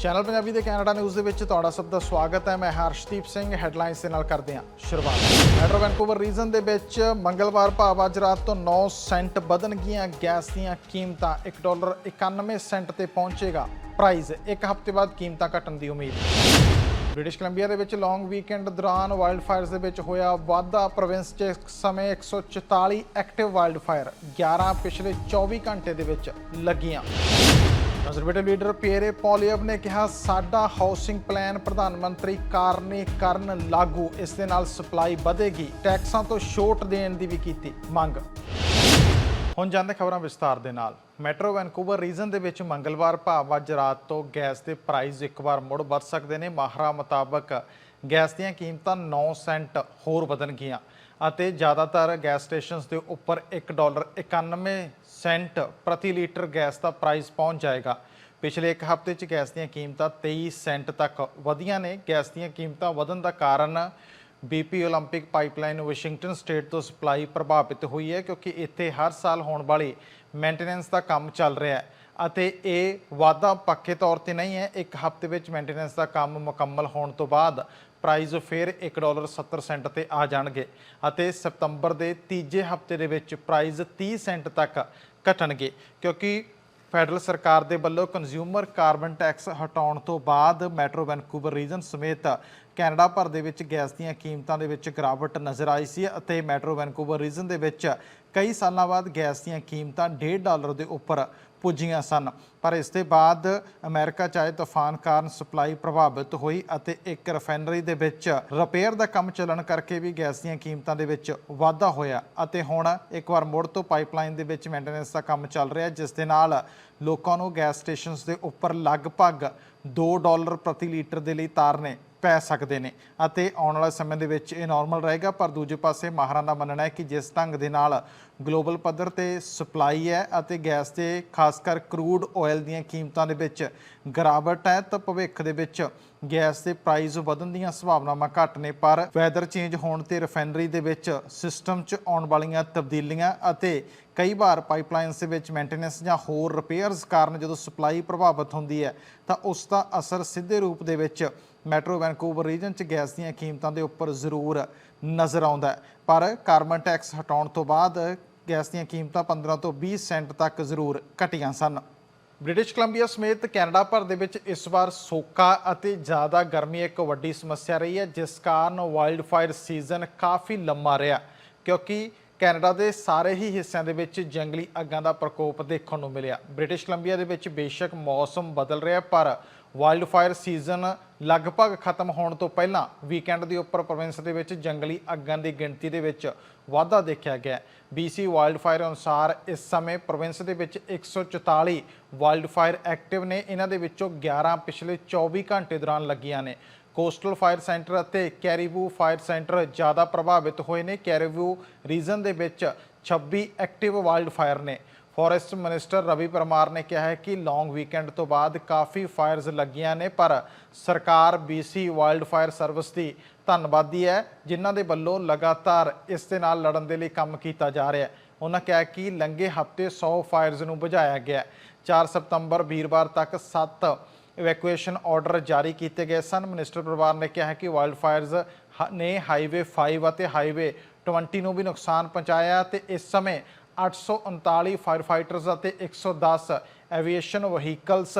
Channel Punjabi ਦੇ Canada news ਦੇ ਵਿੱਚ ਤੁਹਾਡਾ ਸਭ ਦਾ ਸਵਾਗਤ ਹੈ। ਮੈਂ ਹਰਸ਼ਦੀਪ ਸਿੰਘ ਹੈਡਲਾਈਨਸ ਦੇ ਨਾਲ ਕਰਦੇ ਹਾਂ ਸ਼ੁਰੂਆਤ। ਮੈਟਰੋ ਵੈਨਕੂਵਰ ਰੀਜਨ ਦੇ ਵਿੱਚ ਮੰਗਲਵਾਰ ਭਾਵ ਅੱਜ ਰਾਤ ਤੋਂ 9 ਸੈਂਟ ਵਧਣਗੀਆਂ। ਗੈਸ ਦੀਆਂ ਕੀਮਤਾਂ 1 ਡਾਲਰ 91 ਸੈਂਟ ਤੇ ਪਹੁੰਚੇਗਾ। ਪ੍ਰਾਈਸ ਇੱਕ ਹਫ਼ਤੇ ਬਾਅਦ ਕੀਮਤਾਂ ਘਟਣ ਦੀ ਉਮੀਦ। ਬ੍ਰਿਟਿਸ਼ ਕੋਲੰਬੀਆ ਦੇ ਵਿੱਚ ਲੌਂਗ ਵੀਕਐਂਡ ਦੌਰਾਨ ਵਾਈਲਡ ਫਾਇਰਸ ਦੇ ਵਿੱਚ ਹੋਇਆ ਵਾਧਾ। ਪ੍ਰੋਵਿੰਸ 'ਚ ਇਸ ਸਮੇਂ 144 ਐਕਟਿਵ ਵਾਈਲਡ ਫਾਇਰ 11 ਪਿਛਲੇ 24 ਘੰਟੇ ਦੇ ਵਿੱਚ ਲੱਗੀਆਂ। ਕੰਜ਼ਰਵੇਟਿਵ ਲੀਡਰ ਪੀਅਰੇ ਪੋਲੀਅਬ ਨੇ ਕਿਹਾ, ਸਾਡਾ ਹਾਊਸਿੰਗ ਪਲਾਨ ਪ੍ਰਧਾਨ ਮੰਤਰੀ ਕਾਰ ਕਰਨ ਲਾਗੂ, ਇਸ ਦੇ ਨਾਲ ਸਪਲਾਈ ਵਧੇਗੀ ਟੈਕਸਾਂ ਤੋਂ ਛੋਟ ਦੇਣ ਦੀ ਵੀ ਕੀਤੀ ਮੰਗ। ਹੁਣ ਜਾਂਦੇ ਖਬਰਾਂ ਵਿਸਤਾਰ ਦੇ ਨਾਲ। ਮੈਟਰੋ ਵੈਨਕੂਵਰ ਰੀਜਨ ਦੇ ਵਿੱਚ ਮੰਗਲਵਾਰ ਭਾਵ ਅੱਜ ਰਾਤ ਤੋਂ ਗੈਸ ਦੇ ਪ੍ਰਾਈਸ ਇੱਕ ਵਾਰ ਮੁੜ ਵੱਧ ਸਕਦੇ ਨੇ। ਮਾਹਰਾਂ ਮੁਤਾਬਕ ਗੈਸ ਦੀਆਂ ਕੀਮਤਾਂ 9 ਸੈਂਟ ਹੋਰ ਵਧਣਗੀਆਂ ਅਤੇ ਜ਼ਿਆਦਾਤਰ ਗੈਸ ਸਟੇਸ਼ਨਸ ਦੇ ਉੱਪਰ 1 ਡਾਲਰ 91 ਸੈਂਟ ਪ੍ਰਤੀ ਲੀਟਰ ਗੈਸ ਦਾ ਪ੍ਰਾਈਸ ਪਹੁੰਚ ਜਾਏਗਾ ਪਿਛਲੇ ਇੱਕ ਹਫ਼ਤੇ 'ਚ ਗੈਸ ਦੀਆਂ ਕੀਮਤਾਂ 23 ਸੈਂਟ ਤੱਕ ਵਧੀਆਂ ਨੇ ਗੈਸ ਦੀਆਂ ਕੀਮਤਾਂ ਵਧਣ ਦਾ ਕਾਰਨ ਬੀਪੀ 올림픽 ਪਾਈਪਲਾਈਨ ਵਾਸ਼ਿੰਗਟਨ ਸਟੇਟ ਤੋਂ ਸਪਲਾਈ ਪ੍ਰਭਾਵਿਤ ਹੋਈ ਹੈ ਕਿਉਂਕਿ ਇੱਥੇ ਹਰ ਸਾਲ ਹੋਣ ਵਾਲੀ ਮੇਨਟੇਨੈਂਸ ਦਾ ਕੰਮ ਚੱਲ ਰਿਹਾ ਹੈ ਅਤੇ ਇਹ ਵਾਧਾ ਪੱਕੇ ਤੌਰ ਤੇ ਨਹੀਂ ਹੈ ਇੱਕ ਹਫ਼ਤੇ ਵਿੱਚ ਮੇਨਟੇਨੈਂਸ ਦਾ ਕੰਮ ਮੁਕੰਮਲ ਹੋਣ ਤੋਂ ਬਾਅਦ ਪ੍ਰਾਈਸ ਫਿਰ 1 ਡਾਲਰ 70 ਸੈਂਟ ਤੇ ਆ ਜਾਣਗੇ ਅਤੇ ਸਤੰਬਰ ਦੇ ਤੀਜੇ ਹਫ਼ਤੇ ਦੇ ਵਿੱਚ ਪ੍ਰਾਈਸ 30 ਸੈਂਟ ਤੱਕ ਘਟਣਗੇ, ਕਿਉਂਕਿ ਫੈਡਰਲ ਸਰਕਾਰ ਦੇ ਵੱਲੋਂ ਕੰਜ਼ਿਊਮਰ ਕਾਰਬਨ ਟੈਕਸ ਹਟਾਉਣ ਤੋਂ ਬਾਅਦ ਮੈਟਰੋ ਵੈਨਕੂਵਰ ਰੀਜਨ ਸਮੇਤ ਕੈਨੇਡਾ ਭਰ ਦੇ ਵਿੱਚ ਗੈਸ ਦੀਆਂ ਕੀਮਤਾਂ ਦੇ ਵਿੱਚ ਗਿਰਾਵਟ ਨਜ਼ਰ ਆਈ ਸੀ ਅਤੇ ਮੈਟਰੋ ਵੈਨਕੂਵਰ ਰੀਜਨ ਦੇ ਵਿੱਚ ਕਈ ਸਾਲਾਂ ਬਾਅਦ ਗੈਸ ਦੀਆਂ ਕੀਮਤਾਂ 1.5 ਡਾਲਰ ਦੇ ਉੱਪਰ ਪੁੱਜੀਆਂ ਸਨ। ਪਰ ਇਸ ਦੇ ਬਾਅਦ ਅਮਰੀਕਾ ਆਏ ਤੂਫਾਨ ਕਾਰਨ ਸਪਲਾਈ ਪ੍ਰਭਾਵਿਤ ਹੋਈ ਅਤੇ ਇੱਕ ਰਿਫਾਈਨਰੀ ਦੇ ਵਿੱਚ ਰਿਪੇਅਰ ਦਾ ਕੰਮ ਚੱਲਣ ਕਰਕੇ ਵੀ ਗੈਸ ਦੀਆਂ ਕੀਮਤਾਂ ਦੇ ਵਿੱਚ ਵਾਧਾ ਹੋਇਆ ਅਤੇ ਹੁਣ ਇੱਕ ਵਾਰ ਮੁੜ ਤੋਂ ਪਾਈਪਲਾਈਨ ਦੇ ਵਿੱਚ ਮੇਨਟੇਨੈਂਸ ਦਾ ਕੰਮ ਚੱਲ ਰਿਹਾ, ਜਿਸ ਦੇ ਨਾਲ ਲੋਕਾਂ ਨੂੰ ਗੈਸ ਸਟੇਸ਼ਨਸ ਦੇ ਉੱਪਰ ਲਗਭਗ 2 ਡਾਲਰ ਪ੍ਰਤੀ ਲੀਟਰ ਦੇ ਲਈ ਤਾਰਨੇ ਪੈ ਸਕਦੇ ਨੇ। ਅਤੇ ਆਉਣ ਵਾਲੇ ਸਮੇਂ ਦੇ ਵਿੱਚ ਇਹ ਨਾਰਮਲ ਰਹੇਗਾ, ਪਰ ਦੂਜੇ ਪਾਸੇ ਮਾਹਰਾਂ ਦਾ ਮੰਨਣਾ ਹੈ ਕਿ ਜਿਸ ਢੰਗ ਦੇ ਨਾਲ ਗਲੋਬਲ ਪੱਧਰ ਤੇ ਸਪਲਾਈ ਹੈ ਅਤੇ ਗੈਸ ਤੇ ਖਾਸ ਕਰ ਕਰੂਡ ਆਇਲ ਦੀਆਂ ਕੀਮਤਾਂ ਦੇ ਵਿੱਚ ਗਿਰਾਵਟ ਹੈ, ਤਾਂ ਭਵਿੱਖ ਦੇ ਵਿੱਚ ਗੈਸ ਦੇ ਪ੍ਰਾਈਸ ਵਧਣ ਦੀਆਂ ਸੰਭਾਵਨਾਵਾਂ ਘੱਟ ਨੇ। ਪਰ ਵੈਦਰ ਚੇਂਜ ਹੋਣ ਤੇ ਰਿਫਾਈਨਰੀ ਦੇ ਵਿੱਚ ਸਿਸਟਮ 'ਚ ਆਉਣ ਵਾਲੀਆਂ ਤਬਦੀਲੀਆਂ ਅਤੇ ਕਈ ਵਾਰ ਪਾਈਪਲਾਈਨਸ ਦੇ ਵਿੱਚ ਮੇਨਟੇਨੈਂਸ ਜਾਂ ਹੋਰ ਰਿਪੇਅਰਸ ਕਾਰਨ ਜਦੋਂ ਸਪਲਾਈ ਪ੍ਰਭਾਵਿਤ ਹੁੰਦੀ ਹੈ, ਤਾਂ ਉਸ ਦਾ ਅਸਰ ਸਿੱਧੇ ਰੂਪ ਦੇ ਵਿੱਚ ਮੈਟਰੋ ਵੈਨਕੂਵਰ ਰੀਜਨ 'ਚ ਗੈਸ ਦੀਆਂ ਕੀਮਤਾਂ ਦੇ ਉੱਪਰ ਜ਼ਰੂਰ ਨਜ਼ਰ ਆਉਂਦਾ ਪਰ ਕਾਰਬਨ ਟੈਕਸ ਹਟਾਉਣ ਤੋਂ ਬਾਅਦ ਗੈਸ ਦੀਆਂ ਕੀਮਤਾਂ 15 ਤੋਂ 20 ਸੈਂਟ ਤੱਕ ਜ਼ਰੂਰ ਘਟੀਆਂ ਸਨ। ਬ੍ਰਿਟਿਸ਼ ਕੋਲੰਬੀਆ ਸਮੇਤ ਕੈਨੇਡਾ ਭਰ ਦੇ ਵਿੱਚ ਇਸ ਵਾਰ ਸੋਕਾ ਅਤੇ ਜ਼ਿਆਦਾ ਗਰਮੀ ਇੱਕ ਵੱਡੀ ਸਮੱਸਿਆ ਰਹੀ ਹੈ, ਜਿਸ ਕਾਰਨ ਵਾਈਲਡ ਫਾਇਰ ਸੀਜ਼ਨ ਕਾਫੀ ਲੰਮਾ ਰਿਹਾ, ਕਿਉਂਕਿ ਕੈਨੇਡਾ ਦੇ ਸਾਰੇ ਹੀ ਹਿੱਸਿਆਂ ਦੇ ਵਿੱਚ ਜੰਗਲੀ ਅੱਗਾਂ ਦਾ ਪ੍ਰਕੋਪ ਦੇਖਣ ਨੂੰ ਮਿਲਿਆ। ਬ੍ਰਿਟਿਸ਼ ਕੋਲੰਬੀਆ ਦੇ ਵਿੱਚ ਬੇਸ਼ੱਕ ਮੌਸਮ ਬਦਲ ਰਿਹਾ, ਪਰ ਵਾਈਲਡ ਫਾਇਰ ਸੀਜ਼ਨ ਲਗਭਗ ਖਤਮ ਹੋਣ ਤੋਂ ਪਹਿਲਾਂ ਵੀਕਐਂਡ ਦੇ ਉੱਪਰ ਪ੍ਰੋਵਿੰਸ ਦੇ ਵਿੱਚ ਜੰਗਲੀ ਅੱਗਾਂ ਦੀ ਗਿਣਤੀ ਦੇ ਵਿੱਚ ਵਾਧਾ ਦੇਖਿਆ ਗਿਆ BC ਵਾਈਲਡ ਫਾਇਰ ਅਨੁਸਾਰ ਇਸ ਸਮੇਂ ਪ੍ਰੋਵਿੰਸ ਦੇ ਵਿੱਚ 144 ਵਾਈਲਡ ਫਾਇਰ ਐਕਟਿਵ ਨੇ। ਇਹਨਾਂ ਦੇ ਵਿੱਚੋਂ 11 ਪਿਛਲੇ 24 ਘੰਟੇ ਦੌਰਾਨ ਲੱਗੀਆਂ ਨੇ। ਕੋਸਟਲ ਫਾਇਰ ਸੈਂਟਰ ਅਤੇ ਕੈਰੀਬੂ ਫਾਇਰ ਸੈਂਟਰ ਜ਼ਿਆਦਾ ਪ੍ਰਭਾਵਿਤ ਹੋਏ ਨੇ। ਕੈਰੀਬੂ ਰੀਜਨ ਦੇ ਵਿੱਚ 26 ਐਕਟਿਵ ਵਾਈਲਡ ਫਾਇਰ ਨੇ। ਫੋਰੈਸਟ ਮਿਨਿਸਟਰ ਰਵੀ ਪਰਮਾਰ ਨੇ ਕਿਹਾ ਹੈ ਕਿ ਲੌਂਗ ਵੀਕਐਂਡ ਤੋਂ ਬਾਅਦ ਕਾਫੀ ਫਾਇਰਸ ਲੱਗੀਆਂ ਨੇ, ਪਰ ਸਰਕਾਰ BC ਵਾਈਲਡ ਫਾਇਰ ਸਰਵਿਸ ਦੀ ਧੰਨਵਾਦੀ ਹੈ, ਜਿਨ੍ਹਾਂ ਦੇ ਵੱਲੋਂ ਲਗਾਤਾਰ ਇਸ ਦੇ ਨਾਲ ਲੜਨ ਦੇ ਲਈ ਕੰਮ ਕੀਤਾ ਜਾ ਰਿਹਾ ਹੈ। ਉਹਨਾਂ ਕਿਹਾ ਕਿ ਲੰਘੇ ਹਫ਼ਤੇ 100 ਫਾਇਰਸ ਨੂੰ ਬੁਝਾਇਆ ਗਿਆ 4 ਸਤੰਬਰ ਵੀਰਵਾਰ ਤੱਕ 7 ਇਵੈਕੂਏਸ਼ਨ ਆਰਡਰ ਜਾਰੀ ਕੀਤੇ ਗਏ ਸਨ। ਮਿਨਿਸਟਰ ਪਰਿਵਾਰ ਨੇ ਕਿਹਾ ਕਿ ਵਾਈਲਡ ਫਾਇਰਸ ਹ- ਨੇ ਹਾਈਵੇ 5 ਅਤੇ ਹਾਈਵੇ 20 ਨੂੰ ਵੀ ਨੁਕਸਾਨ ਪਹੁੰਚਾਇਆ ਤੇ ਇਸ ਸਮੇਂ 839 ਫਾਇਰ ਫਾਈਟਰਸ ਅਤੇ 110 ਐਵੀਏਸ਼ਨ ਵਹੀਕਲਸ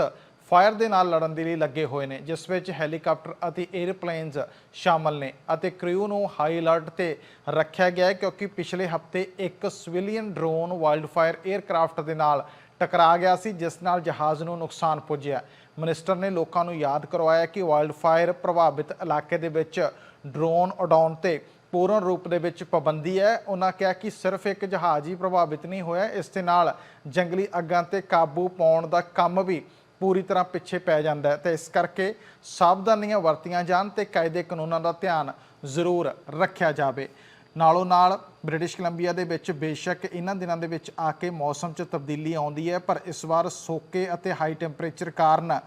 ਫਾਇਰ ਦੇ ਨਾਲ ਲੜਨ ਦੇ ਲਈ ਲੱਗੇ ਹੋਏ ਨੇ, ਜਿਸ ਵਿੱਚ ਹੈਲੀਕਾਪਟਰ ਅਤੇ 에ਅਰਪਲੇਨਸ ਸ਼ਾਮਲ ਨੇ ਅਤੇ ਕ੍ਰਿਊ ਨੂੰ ਹਾਈ ਅਲਰਟ ਤੇ ਰੱਖਿਆ ਗਿਆ ਹੈ ਕਿਉਂਕਿ ਪਿਛਲੇ ਹਫ਼ਤੇ ਇੱਕ civilian drone wild fire aircraft ਦੇ ਨਾਲ ਟਕਰਾ ਗਿਆ ਸੀ, ਜਿਸ ਨਾਲ ਜਹਾਜ਼ ਨੂੰ ਨੁਕਸਾਨ ਪੁੱਜਿਆ। ਮਿਨਿਸਟਰ ਨੇ ਲੋਕਾਂ ਨੂੰ ਯਾਦ ਕਰਵਾਇਆ ਕਿ ਵਾਈਲਡ ਫਾਇਰ ਪ੍ਰਭਾਵਿਤ ਇਲਾਕੇ ਦੇ ਵਿੱਚ ਡਰੋਨ ਉਡਾਉਣ ਤੇ ਪੂਰਨ ਰੂਪ ਦੇ ਵਿੱਚ ਪਾਬੰਦੀ ਹੈ। ਉਹਨਾਂ ਕਿਹਾ ਕਿ ਸਿਰਫ ਇੱਕ ਜਹਾਜ਼ ਹੀ ਪ੍ਰਭਾਵਿਤ ਨਹੀਂ ਹੋਇਆ, ਇਸ ਦੇ ਨਾਲ ਜੰਗਲੀ ਅੱਗਾਂ ਤੇ ਕਾਬੂ ਪਾਉਣ ਦਾ ਕੰਮ ਵੀ ਪੂਰੀ ਤਰ੍ਹਾਂ ਪਿੱਛੇ ਪੈ ਜਾਂਦਾ ਹੈ ਤੇ ਇਸ ਕਰਕੇ ਸਾਵਧਾਨੀਆਂ ਵਰਤੀਆਂ ਜਾਣ ਤੇ ਕਾਇਦੇ ਕਾਨੂੰਨਾਂ ਦਾ ਧਿਆਨ ਜ਼ਰੂਰ ਰੱਖਿਆ ਜਾਵੇ। ਨਾਲੋਂ ਨਾਲ ਬ੍ਰਿਟਿਸ਼ ਕੋਲੰਬੀਆ ਦੇ ਵਿੱਚ ਬੇਸ਼ੱਕ ਇਹਨਾਂ ਦਿਨਾਂ ਦੇ ਵਿੱਚ ਆ ਕੇ ਮੌਸਮ 'ਚ ਤਬਦੀਲੀ ਆਉਂਦੀ ਹੈ, ਪਰ ਇਸ ਵਾਰ ਸੋਕੇ ਅਤੇ ਹਾਈ ਟੈਂਪਰੇਚਰ ਕਾਰਨ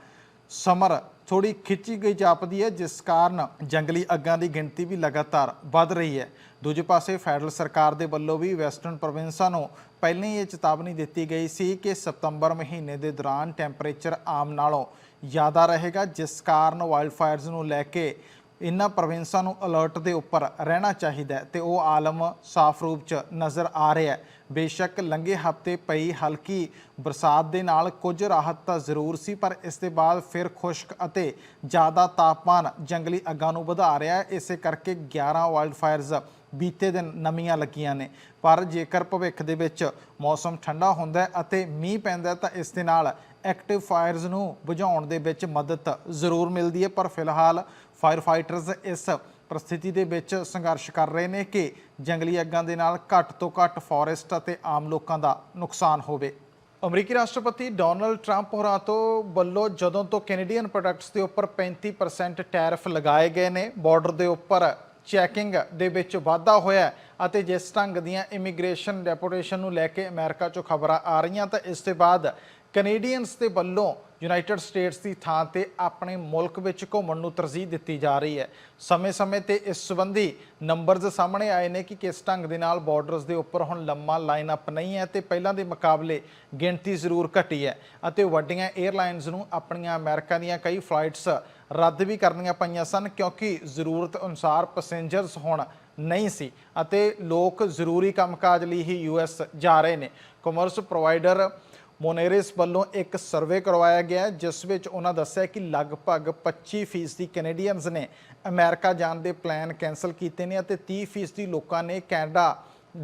ਸਮਰ ਥੋੜੀ ਖਿੱਚੀ ਗਈ ਜਾਪਦੀ ਹੈ, ਜਿਸ ਕਾਰਨ ਜੰਗਲੀ ਅੱਗਾਂ ਦੀ ਗਿਣਤੀ ਵੀ ਲਗਾਤਾਰ ਵੱਧ ਰਹੀ ਹੈ। ਦੂਜੇ ਪਾਸੇ ਫੈਡਰਲ ਸਰਕਾਰ ਦੇ ਵੱਲੋਂ ਵੀ ਵੈਸਟਰਨ ਪ੍ਰੋਵਿੰਸਾਂ ਨੂੰ ਪਹਿਲਾਂ ਹੀ ਇਹ ਚੇਤਾਵਨੀ ਦਿੱਤੀ ਗਈ ਸੀ ਕਿ ਸਤੰਬਰ ਮਹੀਨੇ ਦੇ ਦੌਰਾਨ ਟੈਂਪਰੇਚਰ ਆਮ ਨਾਲੋਂ ਜ਼ਿਆਦਾ ਰਹੇਗਾ, ਜਿਸ ਕਾਰਨ ਵਾਈਲਡਫਾਇਰਸ ਨੂੰ ਲੈ ਕੇ ਇਹਨਾਂ ਪ੍ਰੋਵਿੰਸਾਂ ਨੂੰ ਅਲਰਟ ਦੇ ਉੱਪਰ ਰਹਿਣਾ ਚਾਹੀਦਾ ਹੈ ਤੇ ਉਹ ਆਲਮ ਸਾਫ਼ ਰੂਪ 'ਚ ਨਜ਼ਰ ਆ ਰਿਹਾ ਹੈ। ਬੇਸ਼ੱਕ ਲੰਘੇ ਹਫ਼ਤੇ ਪਈ ਹਲਕੀ ਬਰਸਾਤ ਦੇ ਨਾਲ ਕੁਝ ਰਾਹਤ ਤਾਂ ਜ਼ਰੂਰ ਸੀ, ਪਰ ਇਸ ਦੇ ਬਾਅਦ ਫਿਰ ਖੁਸ਼ਕ ਅਤੇ ਜ਼ਿਆਦਾ ਤਾਪਮਾਨ ਜੰਗਲੀ ਅੱਗਾਂ ਨੂੰ ਵਧਾ ਰਿਹਾ ਹੈ। ਇਸੇ ਕਰਕੇ 11 ਵਾਈਲਡਫਾਇਰਸ ਬੀਤੇ ਦਿਨ ਨਵੀਆਂ ਲੱਗੀਆਂ ਨੇ। ਪਰ ਜੇਕਰ ਭਵਿੱਖ ਦੇ ਵਿੱਚ ਮੌਸਮ ਠੰਡਾ ਹੁੰਦਾ ਅਤੇ ਮੀਂਹ ਪੈਂਦਾ ਤਾਂ ਇਸ ਦੇ ਨਾਲ ਐਕਟਿਵ ਫਾਇਰਸ ਨੂੰ ਬੁਝਾਉਣ ਦੇ ਵਿੱਚ ਮਦਦ ਜ਼ਰੂਰ ਮਿਲਦੀ ਹੈ, ਪਰ ਫਿਲਹਾਲ ਫਾਇਰ ਫਾਈਟਰਸ ਇਸ ਪ੍ਰਸਥਿਤੀ ਦੇ ਵਿੱਚ ਸੰਘਰਸ਼ ਕਰ ਰਹੇ ਨੇ ਕਿ ਜੰਗਲੀ ਅੱਗਾਂ ਦੇ ਨਾਲ ਘੱਟ ਤੋਂ ਘੱਟ ਫੋਰੈਸਟ ਅਤੇ ਆਮ ਲੋਕਾਂ ਦਾ ਨੁਕਸਾਨ ਹੋਵੇ। ਅਮਰੀਕੀ ਰਾਸ਼ਟਰਪਤੀ ਡੋਨਲਡ ਟਰੰਪ ਹੋਰਾਂ ਤੋਂ ਵੱਲੋਂ ਜਦੋਂ ਤੋਂ ਕੈਨੇਡੀਅਨ ਪ੍ਰੋਡਕਟਸ ਦੇ ਉੱਪਰ 35% ਟੈਰਿਫ ਲਗਾਏ ਗਏ ਨੇ, ਬਾਰਡਰ ਦੇ ਉੱਪਰ ਚੈਕਿੰਗ ਦੇ ਵਿੱਚ ਵਾਧਾ ਹੋਇਆ ਅਤੇ ਜਿਸ ਢੰਗ ਦੀਆਂ ਇਮੀਗ੍ਰੇਸ਼ਨ ਡੈਪੋਟੇਸ਼ਨ ਨੂੰ ਲੈ ਕੇ ਅਮਰੀਕਾ ਚੋਂ ਖਬਰਾਂ ਆ ਰਹੀਆਂ, ਤਾਂ ਇਸ ਦੇ ਬਾਅਦ ਕੈਨੇਡੀਅਨਸ ਦੇ ਵੱਲੋਂ ਯੂਨਾਈਟਿਡ ਸਟੇਟਸ ਦੀ ਥਾਂ ਤੇ ਆਪਣੇ ਮੁਲਕ ਵਿੱਚ ਘੁੰਮਣ ਨੂੰ ਤਰਜੀਹ ਦਿੱਤੀ ਜਾ ਰਹੀ ਹੈ। ਸਮੇਂ-ਸਮੇਂ ਤੇ ਇਸ ਸੰਬੰਧੀ ਨੰਬਰਸ ਸਾਹਮਣੇ ਆਏ ਨੇ ਕਿ ਕਿਸ ਢੰਗ ਦੇ ਨਾਲ ਬਾਰਡਰਸ ਦੇ ਉੱਪਰ ਹੁਣ ਲੰਮਾ ਲਾਈਨ ਅਪ ਨਹੀਂ ਹੈ ਤੇ ਪਹਿਲਾਂ ਦੇ ਮੁਕਾਬਲੇ ਗਿਣਤੀ ਜ਼ਰੂਰ ਘਟੀ ਹੈ ਅਤੇ ਵੱਡੀਆਂ 에ਅਰਲਾਈਨਸ ਨੂੰ ਆਪਣੀਆਂ ਅਮਰੀਕਾ ਦੀਆਂ ਕਈ ਫਲਾਈਟਸ ਰੱਦ ਵੀ ਕਰਨੀਆਂ ਪਈਆਂ ਸਨ ਕਿਉਂਕਿ ਜ਼ਰੂਰਤ ਅਨੁਸਾਰ ਪੈਸੇਂਜਰਸ ਹੁਣ ਨਹੀਂ ਸੀ ਅਤੇ ਲੋਕ ਜ਼ਰੂਰੀ ਕੰਮਕਾਜ ਲਈ ਹੀ ਯੂਐਸ ਜਾ ਰਹੇ ਨੇ। ਕਮਰਸ ਪ੍ਰੋਵਾਈਡਰ ਮੋਨੇਰਿਸ ਵੱਲੋਂ ਇੱਕ ਸਰਵੇ ਕਰਵਾਇਆ ਗਿਆ ਜਿਸ ਵਿੱਚ ਉਹਨਾਂ ਦੱਸਿਆ ਕਿ ਲਗਭਗ 25% ਕੈਨੇਡੀਅਨਸ ਨੇ ਅਮਰੀਕਾ ਜਾਣ ਦੇ ਪਲਾਨ ਕੈਨਸਲ ਕੀਤੇ ਨੇ ਅਤੇ 30% ਲੋਕਾਂ ਨੇ ਕੈਨੇਡਾ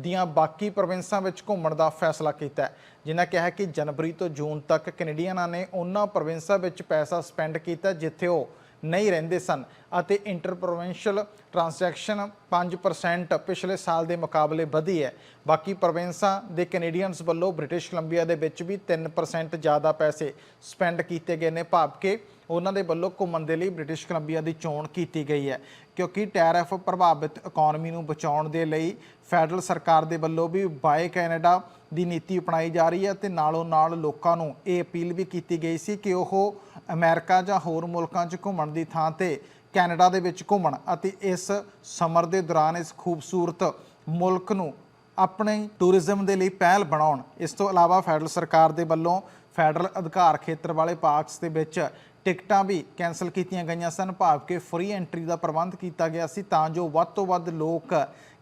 ਦੀਆਂ ਬਾਕੀ ਪ੍ਰੋਵਿੰਸਾਂ ਵਿੱਚ ਘੁੰਮਣ ਦਾ ਫੈਸਲਾ ਕੀਤਾ ਹੈ। ਜਿਨ੍ਹਾਂ ਕਿਹਾ ਕਿ ਜਨਵਰੀ ਤੋਂ ਜੂਨ ਤੱਕ ਕੈਨੇਡੀਅਨਾਂ ਨੇ ਉਹਨਾਂ ਪ੍ਰੋਵਿੰਸਾਂ ਵਿੱਚ ਪੈਸਾ ਸਪੈਂਡ ਕੀਤਾ, ਜਿੱਥੇ ਉਹ ਨਹੀਂ ਰਹਿੰਦੇ ਸਨ ਅਤੇ ਇੰਟਰਪ੍ਰੋਵਿੰਸ਼ੀਅਲ ਟ੍ਰਾਂਜੈਕਸ਼ਨ 5% ਪਿਛਲੇ ਸਾਲ ਦੇ ਮੁਕਾਬਲੇ ਵਧੀ ਹੈ। ਬਾਕੀ ਪ੍ਰੋਵਿੰਸਾਂ ਦੇ ਕੈਨੇਡੀਅਨਸ ਵੱਲੋਂ ਬ੍ਰਿਟਿਸ਼ ਕੋਲੰਬੀਆ ਦੇ ਵਿੱਚ ਵੀ 3% ਜ਼ਿਆਦਾ ਪੈਸੇ ਸਪੈਂਡ ਕੀਤੇ ਗਏ ਨੇ, ਭਾਵ ਕਿ ਉਹਨਾਂ ਦੇ ਵੱਲੋਂ ਘੁੰਮਣ ਦੇ ਲਈ ਬ੍ਰਿਟਿਸ਼ ਕੋਲੰਬੀਆ ਦੀ ਚੋਣ ਕੀਤੀ ਗਈ ਹੈ, ਕਿਉਂਕਿ ਟੈਰਫ ਪ੍ਰਭਾਵਿਤ ਇਕਨੋਮੀ ਨੂੰ ਬਚਾਉਣ ਦੇ ਲਈ ਫੈਡਰਲ ਸਰਕਾਰ ਦੇ ਵੱਲੋਂ ਵੀ ਬਾਏ ਕੈਨੇਡਾ ਦੀ ਨੀਤੀ ਅਪਣਾਈ ਜਾ ਰਹੀ ਹੈ ਤੇ ਨਾਲੋਂ ਨਾਲ ਲੋਕਾਂ ਨੂੰ ਇਹ ਅਪੀਲ ਵੀ ਕੀਤੀ ਗਈ ਸੀ ਕਿ ਉਹ ਅਮਰੀਕਾ ਜਾਂ ਹੋਰ ਮੁਲਕਾਂ 'ਚ ਘੁੰਮਣ ਦੀ ਥਾਂ ਤੇ ਕੈਨੇਡਾ ਦੇ ਵਿੱਚ ਘੁੰਮਣ ਅਤੇ ਇਸ ਸਮਰ ਦੇ ਦੌਰਾਨ ਇਸ ਖੂਬਸੂਰਤ ਮੁਲਕ ਨੂੰ ਆਪਣੇ ਟੂਰਿਜ਼ਮ ਦੇ ਲਈ ਪਹਿਲ ਬਣਾਉਣ। ਇਸ ਤੋਂ ਇਲਾਵਾ ਫੈਡਰਲ ਸਰਕਾਰ ਦੇ ਵੱਲੋਂ ਫੈਡਰਲ ਅਧਿਕਾਰ ਖੇਤਰ ਵਾਲੇ ਪਾਰਕਸ ਦੇ ਵਿੱਚ ਟਿਕਟਾਂ ਵੀ ਕੈਨਸਲ ਕੀਤੀਆਂ ਗਈਆਂ ਸਨ, ਭਾਵ ਕਿ ਫ੍ਰੀ ਐਂਟਰੀ ਦਾ ਪ੍ਰਬੰਧ ਕੀਤਾ ਗਿਆ ਸੀ, ਤਾਂ ਜੋ ਵੱਧ ਤੋਂ ਵੱਧ ਲੋਕ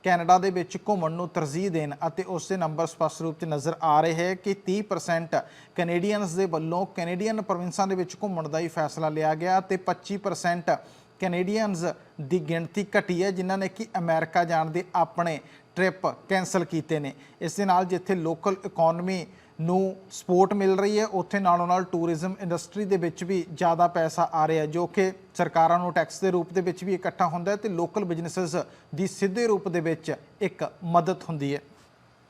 ਕੈਨੇਡਾ ਦੇ ਵਿੱਚ ਘੁੰਮਣ ਨੂੰ ਤਰਜੀਹ ਦੇਣ ਅਤੇ ਉਸ ਦੇ ਨੰਬਰ ਸਪਸ਼ਟ ਰੂਪ 'ਚ ਨਜ਼ਰ ਆ ਰਹੇ ਹੈ ਕਿ 30% ਕੈਨੇਡੀਅਨਸ ਦੇ ਵੱਲੋਂ ਕੈਨੇਡੀਅਨ ਪ੍ਰੋਵਿੰਸਾਂ ਦੇ ਵਿੱਚ ਘੁੰਮਣ ਦਾ ਹੀ ਫੈਸਲਾ ਲਿਆ ਗਿਆ ਤੇ 25% ਕੈਨੇਡੀਅਨਸ ਦੀ ਗਿਣਤੀ ਘਟੀ ਹੈ, ਜਿਨ੍ਹਾਂ ਨੇ ਕਿ ਅਮਰੀਕਾ ਜਾਣ ਦੇ ਆਪਣੇ ਟ੍ਰਿਪ ਕੈਨਸਲ ਕੀਤੇ ਨੇ। ਇਸ ਦੇ ਨਾਲ ਜਿੱਥੇ ਲੋਕਲ ਇਕਨੋਮੀ ਨੂੰ ਸਪੋਰਟ ਮਿਲ ਰਹੀ ਹੈ। ਉੱਥੇ ਨਾਲੋਂ ਨਾਲ ਟੂਰਿਜ਼ਮ ਇੰਡਸਟਰੀ ਦੇ ਵਿੱਚ ਵੀ ਜ਼ਿਆਦਾ ਪੈਸਾ ਆ ਰਿਹਾ ਜੋ ਕਿ ਸਰਕਾਰਾਂ ਨੂੰ ਟੈਕਸ ਦੇ ਰੂਪ ਦੇ ਵਿੱਚ ਵੀ ਇਕੱਠਾ ਹੁੰਦਾ ਹੈ ਤੇ ਲੋਕਲ ਬਿਜ਼ਨੈਸਸ ਦੀ ਸਿੱਧੇ ਰੂਪ ਦੇ ਵਿੱਚ ਇੱਕ ਮਦਦ ਹੁੰਦੀ ਹੈ।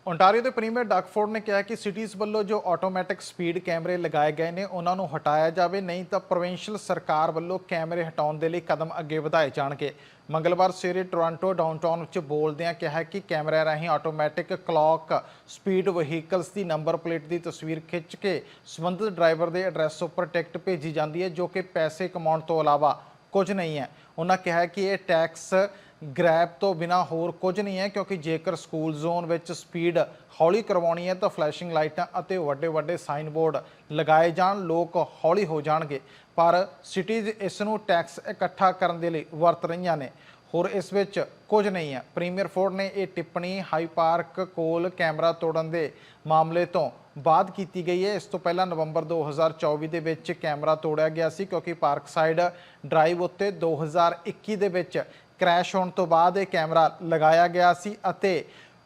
ਓਨਟਾਰੀਓ ਦੇ ਪ੍ਰੀਮੀਅਰ ਡਾਕਫੋਰਡ ਨੇ ਕਿਹਾ ਕਿ ਸਿਟੀਜ਼ ਵੱਲੋਂ ਜੋ ਆਟੋਮੈਟਿਕ ਸਪੀਡ ਕੈਮਰੇ ਲਗਾਏ ਗਏ ਨੇ, ਉਹਨਾਂ ਨੂੰ ਹਟਾਇਆ ਜਾਵੇ, ਨਹੀਂ ਤਾਂ ਪ੍ਰੋਵਿੰਸ਼ੀਅਲ ਸਰਕਾਰ ਵੱਲੋਂ ਕੈਮਰੇ ਹਟਾਉਣ ਦੇ ਲਈ ਕਦਮ ਅੱਗੇ ਵਧਾਏ ਜਾਣਗੇ। ਮੰਗਲਵਾਰ ਸਵੇਰੇ ਟੋਰਾਂਟੋ ਡਾਊਨਟਾਊਨ ਵਿੱਚ ਬੋਲਦਿਆਂ ਕਿਹਾ ਕਿ ਕੈਮਰਿਆਂ ਰਾਹੀਂ ਆਟੋਮੈਟਿਕ ਕਲੌਕ ਸਪੀਡ ਵਹੀਕਲਸ ਦੀ ਨੰਬਰ ਪਲੇਟ ਦੀ ਤਸਵੀਰ ਖਿੱਚ ਕੇ ਸੰਬੰਧਿਤ ਡਰਾਈਵਰ ਦੇ ਐਡਰੈਸ ਉੱਪਰ ਟਿਕਟ ਭੇਜੀ ਜਾਂਦੀ ਹੈ, ਜੋ ਕਿ ਪੈਸੇ ਕਮਾਉਣ ਤੋਂ ਇਲਾਵਾ ਕੁਝ ਨਹੀਂ ਹੈ। ਉਹਨਾਂ ਕਿਹਾ ਕਿ ਇਹ ਟੈਕਸ ਗ੍ਰੈਬ ਤੋਂ ਬਿਨਾ ਹੋਰ ਕੁਝ ਨਹੀਂ ਹੈ, ਕਿਉਂਕਿ ਜੇਕਰ ਸਕੂਲ ਜ਼ੋਨ ਵਿੱਚ ਸਪੀਡ ਹੌਲੀ ਕਰਵਾਉਣੀ ਹੈ, ਤਾਂ ਫਲੈਸ਼ਿੰਗ ਲਾਈਟਾਂ ਅਤੇ ਵੱਡੇ ਵੱਡੇ ਸਾਈਨ ਬੋਰਡ ਲਗਾਏ ਜਾਣ, ਲੋਕ ਹੌਲੀ ਹੋ ਜਾਣਗੇ। ਪਰ ਸਿਟੀਜ਼ ਇਸ ਨੂੰ ਟੈਕਸ ਇਕੱਠਾ ਕਰਨ ਦੇ ਲਈ ਵਰਤ ਰਹੀਆਂ ਨੇ। ਹੋਰ ਇਸ ਵਿੱਚ ਕੁਝ ਨਹੀਂ ਹੈ। ਪ੍ਰੀਮੀਅਰ ਫੋਰਡ ਨੇ ਇਹ ਟਿੱਪਣੀ ਹਾਈ ਪਾਰਕ ਕੋਲ ਕੈਮਰਾ ਤੋੜਨ ਦੇ ਮਾਮਲੇ ਤੋਂ ਬਾਅਦ ਕੀਤੀ ਗਈ ਹੈ। ਇਸ ਤੋਂ ਪਹਿਲਾਂ ਨਵੰਬਰ 2024 ਦੇ ਵਿੱਚ ਕੈਮਰਾ ਤੋੜਿਆ ਗਿਆ ਸੀ, ਕਿਉਂਕਿ ਪਾਰਕ ਸਾਈਡ ਡਰਾਈਵ ਉੱਤੇ 2021 ਦੇ ਵਿੱਚ ਕ੍ਰੈਸ਼ ਹੋਣ ਤੋਂ ਬਾਅਦ ਇਹ ਕੈਮਰਾ ਲਗਾਇਆ ਗਿਆ ਸੀ ਅਤੇ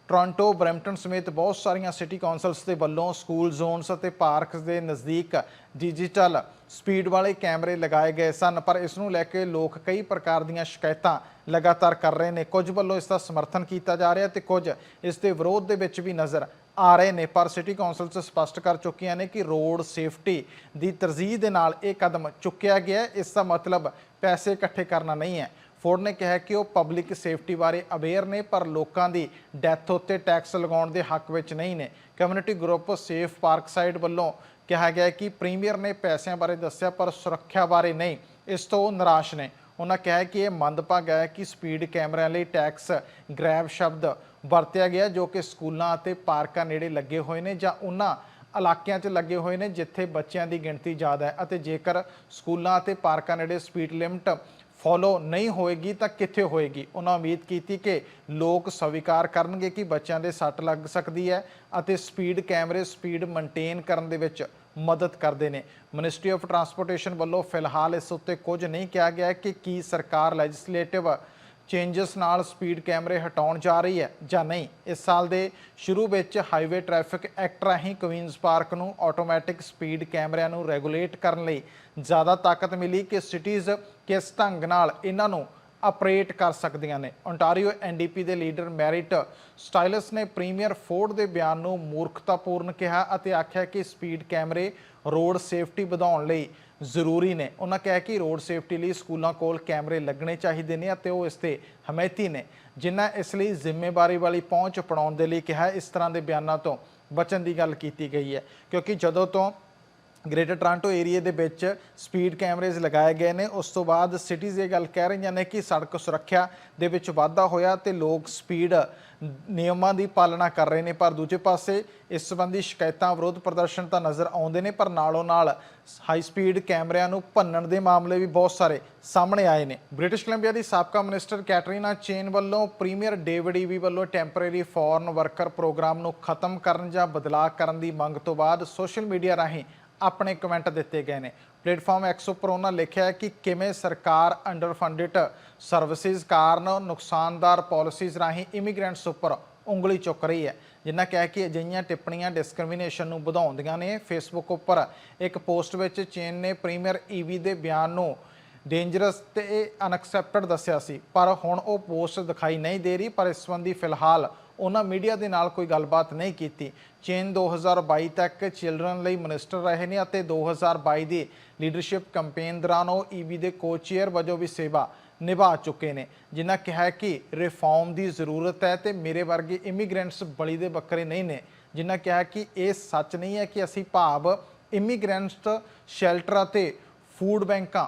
ਟੋਰਾਂਟੋ, ਬਰੈਂਪਟਨ ਸਮੇਤ ਬਹੁਤ ਸਾਰੀਆਂ ਸਿਟੀ ਕਾਉਂਸਲਸ ਦੇ ਵੱਲੋਂ ਸਕੂਲ ਜ਼ੋਨਸ ਅਤੇ ਪਾਰਕਸ ਦੇ ਨਜ਼ਦੀਕ ਡਿਜੀਟਲ ਸਪੀਡ ਵਾਲੇ ਕੈਮਰੇ ਲਗਾਏ ਗਏ ਸਨ, ਪਰ ਇਸ ਨੂੰ ਲੈ ਕੇ ਲੋਕ ਕਈ ਪ੍ਰਕਾਰ ਦੀਆਂ ਸ਼ਿਕਾਇਤਾਂ ਲਗਾਤਾਰ ਕਰ ਰਹੇ ਨੇ। ਕੁਝ ਵੱਲੋਂ ਇਸ ਦਾ ਸਮਰਥਨ ਕੀਤਾ ਜਾ ਰਿਹਾ ਤੇ ਕੁਝ ਇਸ ਦੇ ਵਿਰੋਧ ਦੇ ਵਿੱਚ ਵੀ ਨਜ਼ਰ ਆ ਰਹੇ ਨੇ, ਪਰ ਸਿਟੀ ਕਾਉਂਸਲਸ ਸਪਸ਼ਟ ਕਰ ਚੁੱਕੀਆਂ ਨੇ ਕਿ ਰੋਡ ਸੇਫਟੀ ਦੀ ਤਰਜੀਹ ਦੇ ਨਾਲ ਇਹ ਕਦਮ ਚੁੱਕਿਆ ਗਿਆ ਇਸ ਦਾ ਮਤਲਬ ਪੈਸੇ ਇਕੱਠੇ ਕਰਨਾ ਨਹੀਂ ਹੈ। ਫੋਰਡ ਨੇ ਕਿਹਾ ਕਿ ਉਹ ਪਬਲਿਕ ਸੇਫਟੀ ਬਾਰੇ ਅਵੇਅਰ ਨੇ, ਪਰ ਲੋਕਾਂ ਦੀ ਡੈਥ ਉੱਤੇ ਟੈਕਸ ਲਗਾਉਣ ਦੇ ਹੱਕ ਵਿੱਚ ਨਹੀਂ ਨੇ। Community group safe park side ਵੱਲੋਂ ਕਿਹਾ ਗਿਆ ਕਿ ਪ੍ਰੀਮੀਅਰ ਨੇ ਪੈਸਿਆਂ ਬਾਰੇ ਦੱਸਿਆ, ਪਰ ਸੁਰੱਖਿਆ ਬਾਰੇ ਨਹੀਂ। ਇਸ ਤੋਂ ਨਿਰਾਸ਼ ਨੇ। ਉਹਨਾਂ ਕਿਹਾ ਕਿ ਇਹ ਮੰਦਭਾਗਾ ਹੈ ਕਿ ਸਪੀਡ ਕੈਮਰਿਆਂ ਲਈ ਟੈਕਸ ਗ੍ਰੈਬ ਸ਼ਬਦ ਵਰਤਿਆ ਗਿਆ, ਜੋ ਕਿ ਸਕੂਲਾਂ ਅਤੇ ਪਾਰਕਾਂ ਨੇੜੇ ਲੱਗੇ ਹੋਏ ਨੇ ਜਾਂ ਉਹਨਾਂ ਇਲਾਕਿਆਂ 'ਚ ਲੱਗੇ ਹੋਏ ਨੇ, ਜਿੱਥੇ ਬੱਚਿਆਂ ਦੀ ਗਿਣਤੀ ਜ਼ਿਆਦਾ ਹੈ ਅਤੇ ਜੇਕਰ ਸਕੂਲਾਂ ਅਤੇ ਪਾਰਕਾਂ ਨੇੜੇ ਸਪੀਡ ਲਿਮਟ ਫੋਲੋ ਨਹੀਂ ਹੋਏਗੀ ਤਾਂ ਕਿੱਥੇ ਹੋਏਗੀ? ਉਹਨਾਂ ਉਮੀਦ ਕੀਤੀ ਕਿ ਲੋਕ ਸਵੀਕਾਰ ਕਰਨਗੇ ਕਿ ਬੱਚਿਆਂ ਦੇ ਸੱਟ ਲੱਗ ਸਕਦੀ ਹੈ ਅਤੇ ਸਪੀਡ ਕੈਮਰੇ ਸਪੀਡ ਮੇਨਟੇਨ ਕਰਨ ਦੇ ਵਿੱਚ ਮਦਦ ਕਰਦੇ ਨੇ। ਮਿਨਿਸਟਰੀ ਆਫ ਟਰਾਂਸਪੋਰਟੇਸ਼ਨ ਵੱਲੋਂ ਫਿਲਹਾਲ ਇਸ ਉੱਤੇ ਕੁਝ ਨਹੀਂ ਕਿਹਾ ਗਿਆ ਹੈ ਕਿ ਕੀ ਸਰਕਾਰ ਲੈਜਿਸਲੇਟਿਵ ਚੇਂਜਸ ਨਾਲ ਸਪੀਡ ਕੈਮਰੇ ਹਟਾਉਣ ਜਾ ਰਹੀ ਹੈ ਜਾਂ ਨਹੀਂ। ਇਸ ਸਾਲ ਦੇ ਸ਼ੁਰੂ ਵਿੱਚ ਹਾਈਵੇ ਟ੍ਰੈਫਿਕ ਐਕਟ ਰਾਹੀਂ ਕੁਈਨਜ਼ ਪਾਰਕ ਨੂੰ ਆਟੋਮੈਟਿਕ ਸਪੀਡ ਕੈਮਰਿਆਂ ਨੂੰ ਰੈਗੂਲੇਟ ਕਰਨ ਲਈ ਜ਼ਿਆਦਾ ਤਾਕਤ ਮਿਲੀ ਕਿ ਸਿਟੀਜ਼ ਕਿਸ ਢੰਗ ਨਾਲ ਇਹਨਾਂ ਨੂੰ ਆਪਰੇਟ ਕਰ ਸਕਦੀਆਂ ਨੇ? ਓਨਟਾਰੀਓ ਐਨਡੀਪੀ ਦੇ ਲੀਡਰ ਮੈਰਿਟ ਸਟਾਈਲਸ ਨੇ ਪ੍ਰੀਮੀਅਰ ਫੋਰਡ ਦੇ ਬਿਆਨ ਨੂੰ ਮੂਰਖਤਾਪੂਰਨ ਕਿਹਾ ਅਤੇ ਆਖਿਆ ਕਿ ਸਪੀਡ ਕੈਮਰੇ ਰੋਡ ਸੇਫਟੀ ਵਧਾਉਣ ਲਈ ਜ਼ਰੂਰੀ ਨੇ। ਉਹਨਾਂ ਕਿਹਾ ਕਿ ਰੋਡ ਸੇਫਟੀ ਲਈ ਸਕੂਲਾਂ ਕੋਲ ਕੈਮਰੇ ਲੱਗਣੇ ਚਾਹੀਦੇ ਨੇ ਅਤੇ ਉਹ ਇਸ ਤੇ ਹਮਾਇਤੀ ਨੇ। ਜਿਨ੍ਹਾਂ ਇਸ ਲਈ ਜ਼ਿੰਮੇਵਾਰੀ ਵਾਲੀ ਪਹੁੰਚ ਅਪਣਾਉਣ ਦੇ ਲਈ ਕਿਹਾ, ਇਸ ਤਰ੍ਹਾਂ ਦੇ ਬਿਆਨਾਂ ਤੋਂ ਬਚਣ ਦੀ ਗੱਲ ਕੀਤੀ ਗਈ ਹੈ। ਕਿਉਂਕਿ ਜਦੋਂ ਤੋਂ ਗ੍ਰੇਟਰ ਟੋਰਾਂਟੋ ਏਰੀਆ ਦੇ ਵਿੱਚ ਸਪੀਡ ਕੈਮਰੇਜ਼ ਲਗਾਏ ਗਏ ਨੇ। ਉਸ ਤੋਂ ਬਾਅਦ ਸਿਟੀਜ਼ ਇਹ ਗੱਲ ਕਹਿ ਰਹੀਆਂ ਨੇ ਕਿ ਸੜਕ ਸੁਰੱਖਿਆ ਦੇ ਵਿੱਚ ਵਾਧਾ ਹੋਇਆ ਤੇ ਲੋਕ ਸਪੀਡ ਨਿਯਮਾਂ ਦੀ ਪਾਲਣਾ ਕਰ ਰਹੇ ਨੇ। ਪਰ ਦੂਜੇ ਪਾਸੇ ਇਸ ਸੰਬੰਧੀ ਸ਼ਿਕਾਇਤਾਂ ਵਿਰੋਧ ਪ੍ਰਦਰਸ਼ਨ ਤਾਂ ਨਜ਼ਰ ਆਉਂਦੇ ਨੇ, ਪਰ ਨਾਲੋਂ ਨਾਲ ਹਾਈ ਸਪੀਡ ਕੈਮਰਿਆਂ ਨੂੰ ਭੰਨਣ ਦੇ ਮਾਮਲੇ ਵੀ ਬਹੁਤ ਸਾਰੇ ਸਾਹਮਣੇ ਆਏ ਨੇ। ਬ੍ਰਿਟਿਸ਼ ਕੋਲੰਬੀਆ ਦੀ ਸਾਬਕਾ ਮਿਨਿਸਟਰ ਕੈਟਰੀਨਾ ਚੇਨ ਵੱਲੋਂ ਪ੍ਰੀਮੀਅਰ ਡੇਵਿਡ ਈਵੀ ਵੱਲੋਂ ਟੈਂਪਰੇਰੀ ਫੋਰਨ ਵਰਕਰ ਪ੍ਰੋਗਰਾਮ ਨੂੰ ਖਤਮ ਕਰਨ ਜਾਂ ਬਦਲਾਅ ਕਰਨ ਦੀ ਮੰਗ ਤੋਂ ਬਾਅਦ ਸੋਸ਼ਲ ਮੀਡੀਆ ਰਾਹੀਂ ਆਪਣੇ ਕਮੈਂਟ ਦਿੱਤੇ ਗਏ ਨੇ। ਪਲੇਟਫਾਰਮ ਐਕਸ ਉੱਪਰ ਉਹਨਾਂ ਲਿਖਿਆ ਹੈ ਕਿ ਕਿਵੇਂ ਸਰਕਾਰ ਅੰਡਰ ਫੰਡਡ ਸਰਵਿਸਿਜ਼ ਕਾਰਨ ਨੁਕਸਾਨਦਾਰ ਪਾਲਿਸੀਜ਼ ਰਾਹੀਂ ਇਮੀਗ੍ਰੈਂਟਸ ਉੱਪਰ ਉਂਗਲੀ ਚੁੱਕ ਰਹੀ ਹੈ। ਜਿਨ੍ਹਾਂ ਕਿਹਾ ਕਿ ਅਜਿਹੀਆਂ ਟਿੱਪਣੀਆਂ ਡਿਸਕ੍ਰਿਮੀਨੇਸ਼ਨ ਨੂੰ ਵਧਾਉਂਦੀਆਂ ਨੇ। ਫੇਸਬੁੱਕ ਉੱਪਰ ਇੱਕ ਪੋਸਟ ਵਿੱਚ ਚੇਨ ਨੇ ਪ੍ਰੀਮੀਅਰ ਈਵੀ ਦੇ ਬਿਆਨ ਨੂੰ ਡੇਂਜਰਸ ਤੇ ਅਨਐਕਸੈਪਟਡ ਦੱਸਿਆ ਸੀ। ਪਰ ਹੁਣ ਉਹ ਪੋਸਟ ਦਿਖਾਈ ਨਹੀਂ ਦੇ ਰਹੀ, ਪਰ ਇਸ ਸੰਬੰਧੀ ਫਿਲਹਾਲ ਉਹਨਾਂ ਮੀਡੀਆ ਦੇ ਨਾਲ ਕੋਈ ਗੱਲਬਾਤ ਨਹੀਂ ਕੀਤੀ। ਚੇਨ 2022 ਤੱਕ ਚਿਲਡਰਨ ਲਈ ਮਿਨਿਸਟਰ ਰਹੇ ਨੇ ਅਤੇ 2022 ਦੀ ਲੀਡਰਸ਼ਿਪ ਕੈਂਪੇਨ ਦੌਰਾਨ ਉਹ ਈਬੀ ਦੇ ਕੋਚੇਅਰ ਵਜੋਂ ਵੀ ਸੇਵਾ ਨਿਭਾ ਚੁੱਕੇ ਨੇ। ਜਿਨ੍ਹਾਂ ਕਿਹਾ ਕਿ ਰਿਫਾਰਮ ਦੀ ਜ਼ਰੂਰਤ ਹੈ ਤੇ ਮੇਰੇ ਵਰਗੇ ਇਮੀਗ੍ਰੈਂਟਸ ਬਲੀ ਦੇ ਬੱਕਰੇ ਨਹੀਂ ਨੇ। ਜਿਨ੍ਹਾਂ ਕਿਹਾ ਕਿ ਇਹ ਸੱਚ ਨਹੀਂ ਹੈ ਕਿ ਅਸੀਂ ਭਾਵ ਇਮੀਗ੍ਰੈਂਟਸ ਸ਼ੈਲਟਰ ਅਤੇ ਫੂਡ ਬੈਂਕਾਂ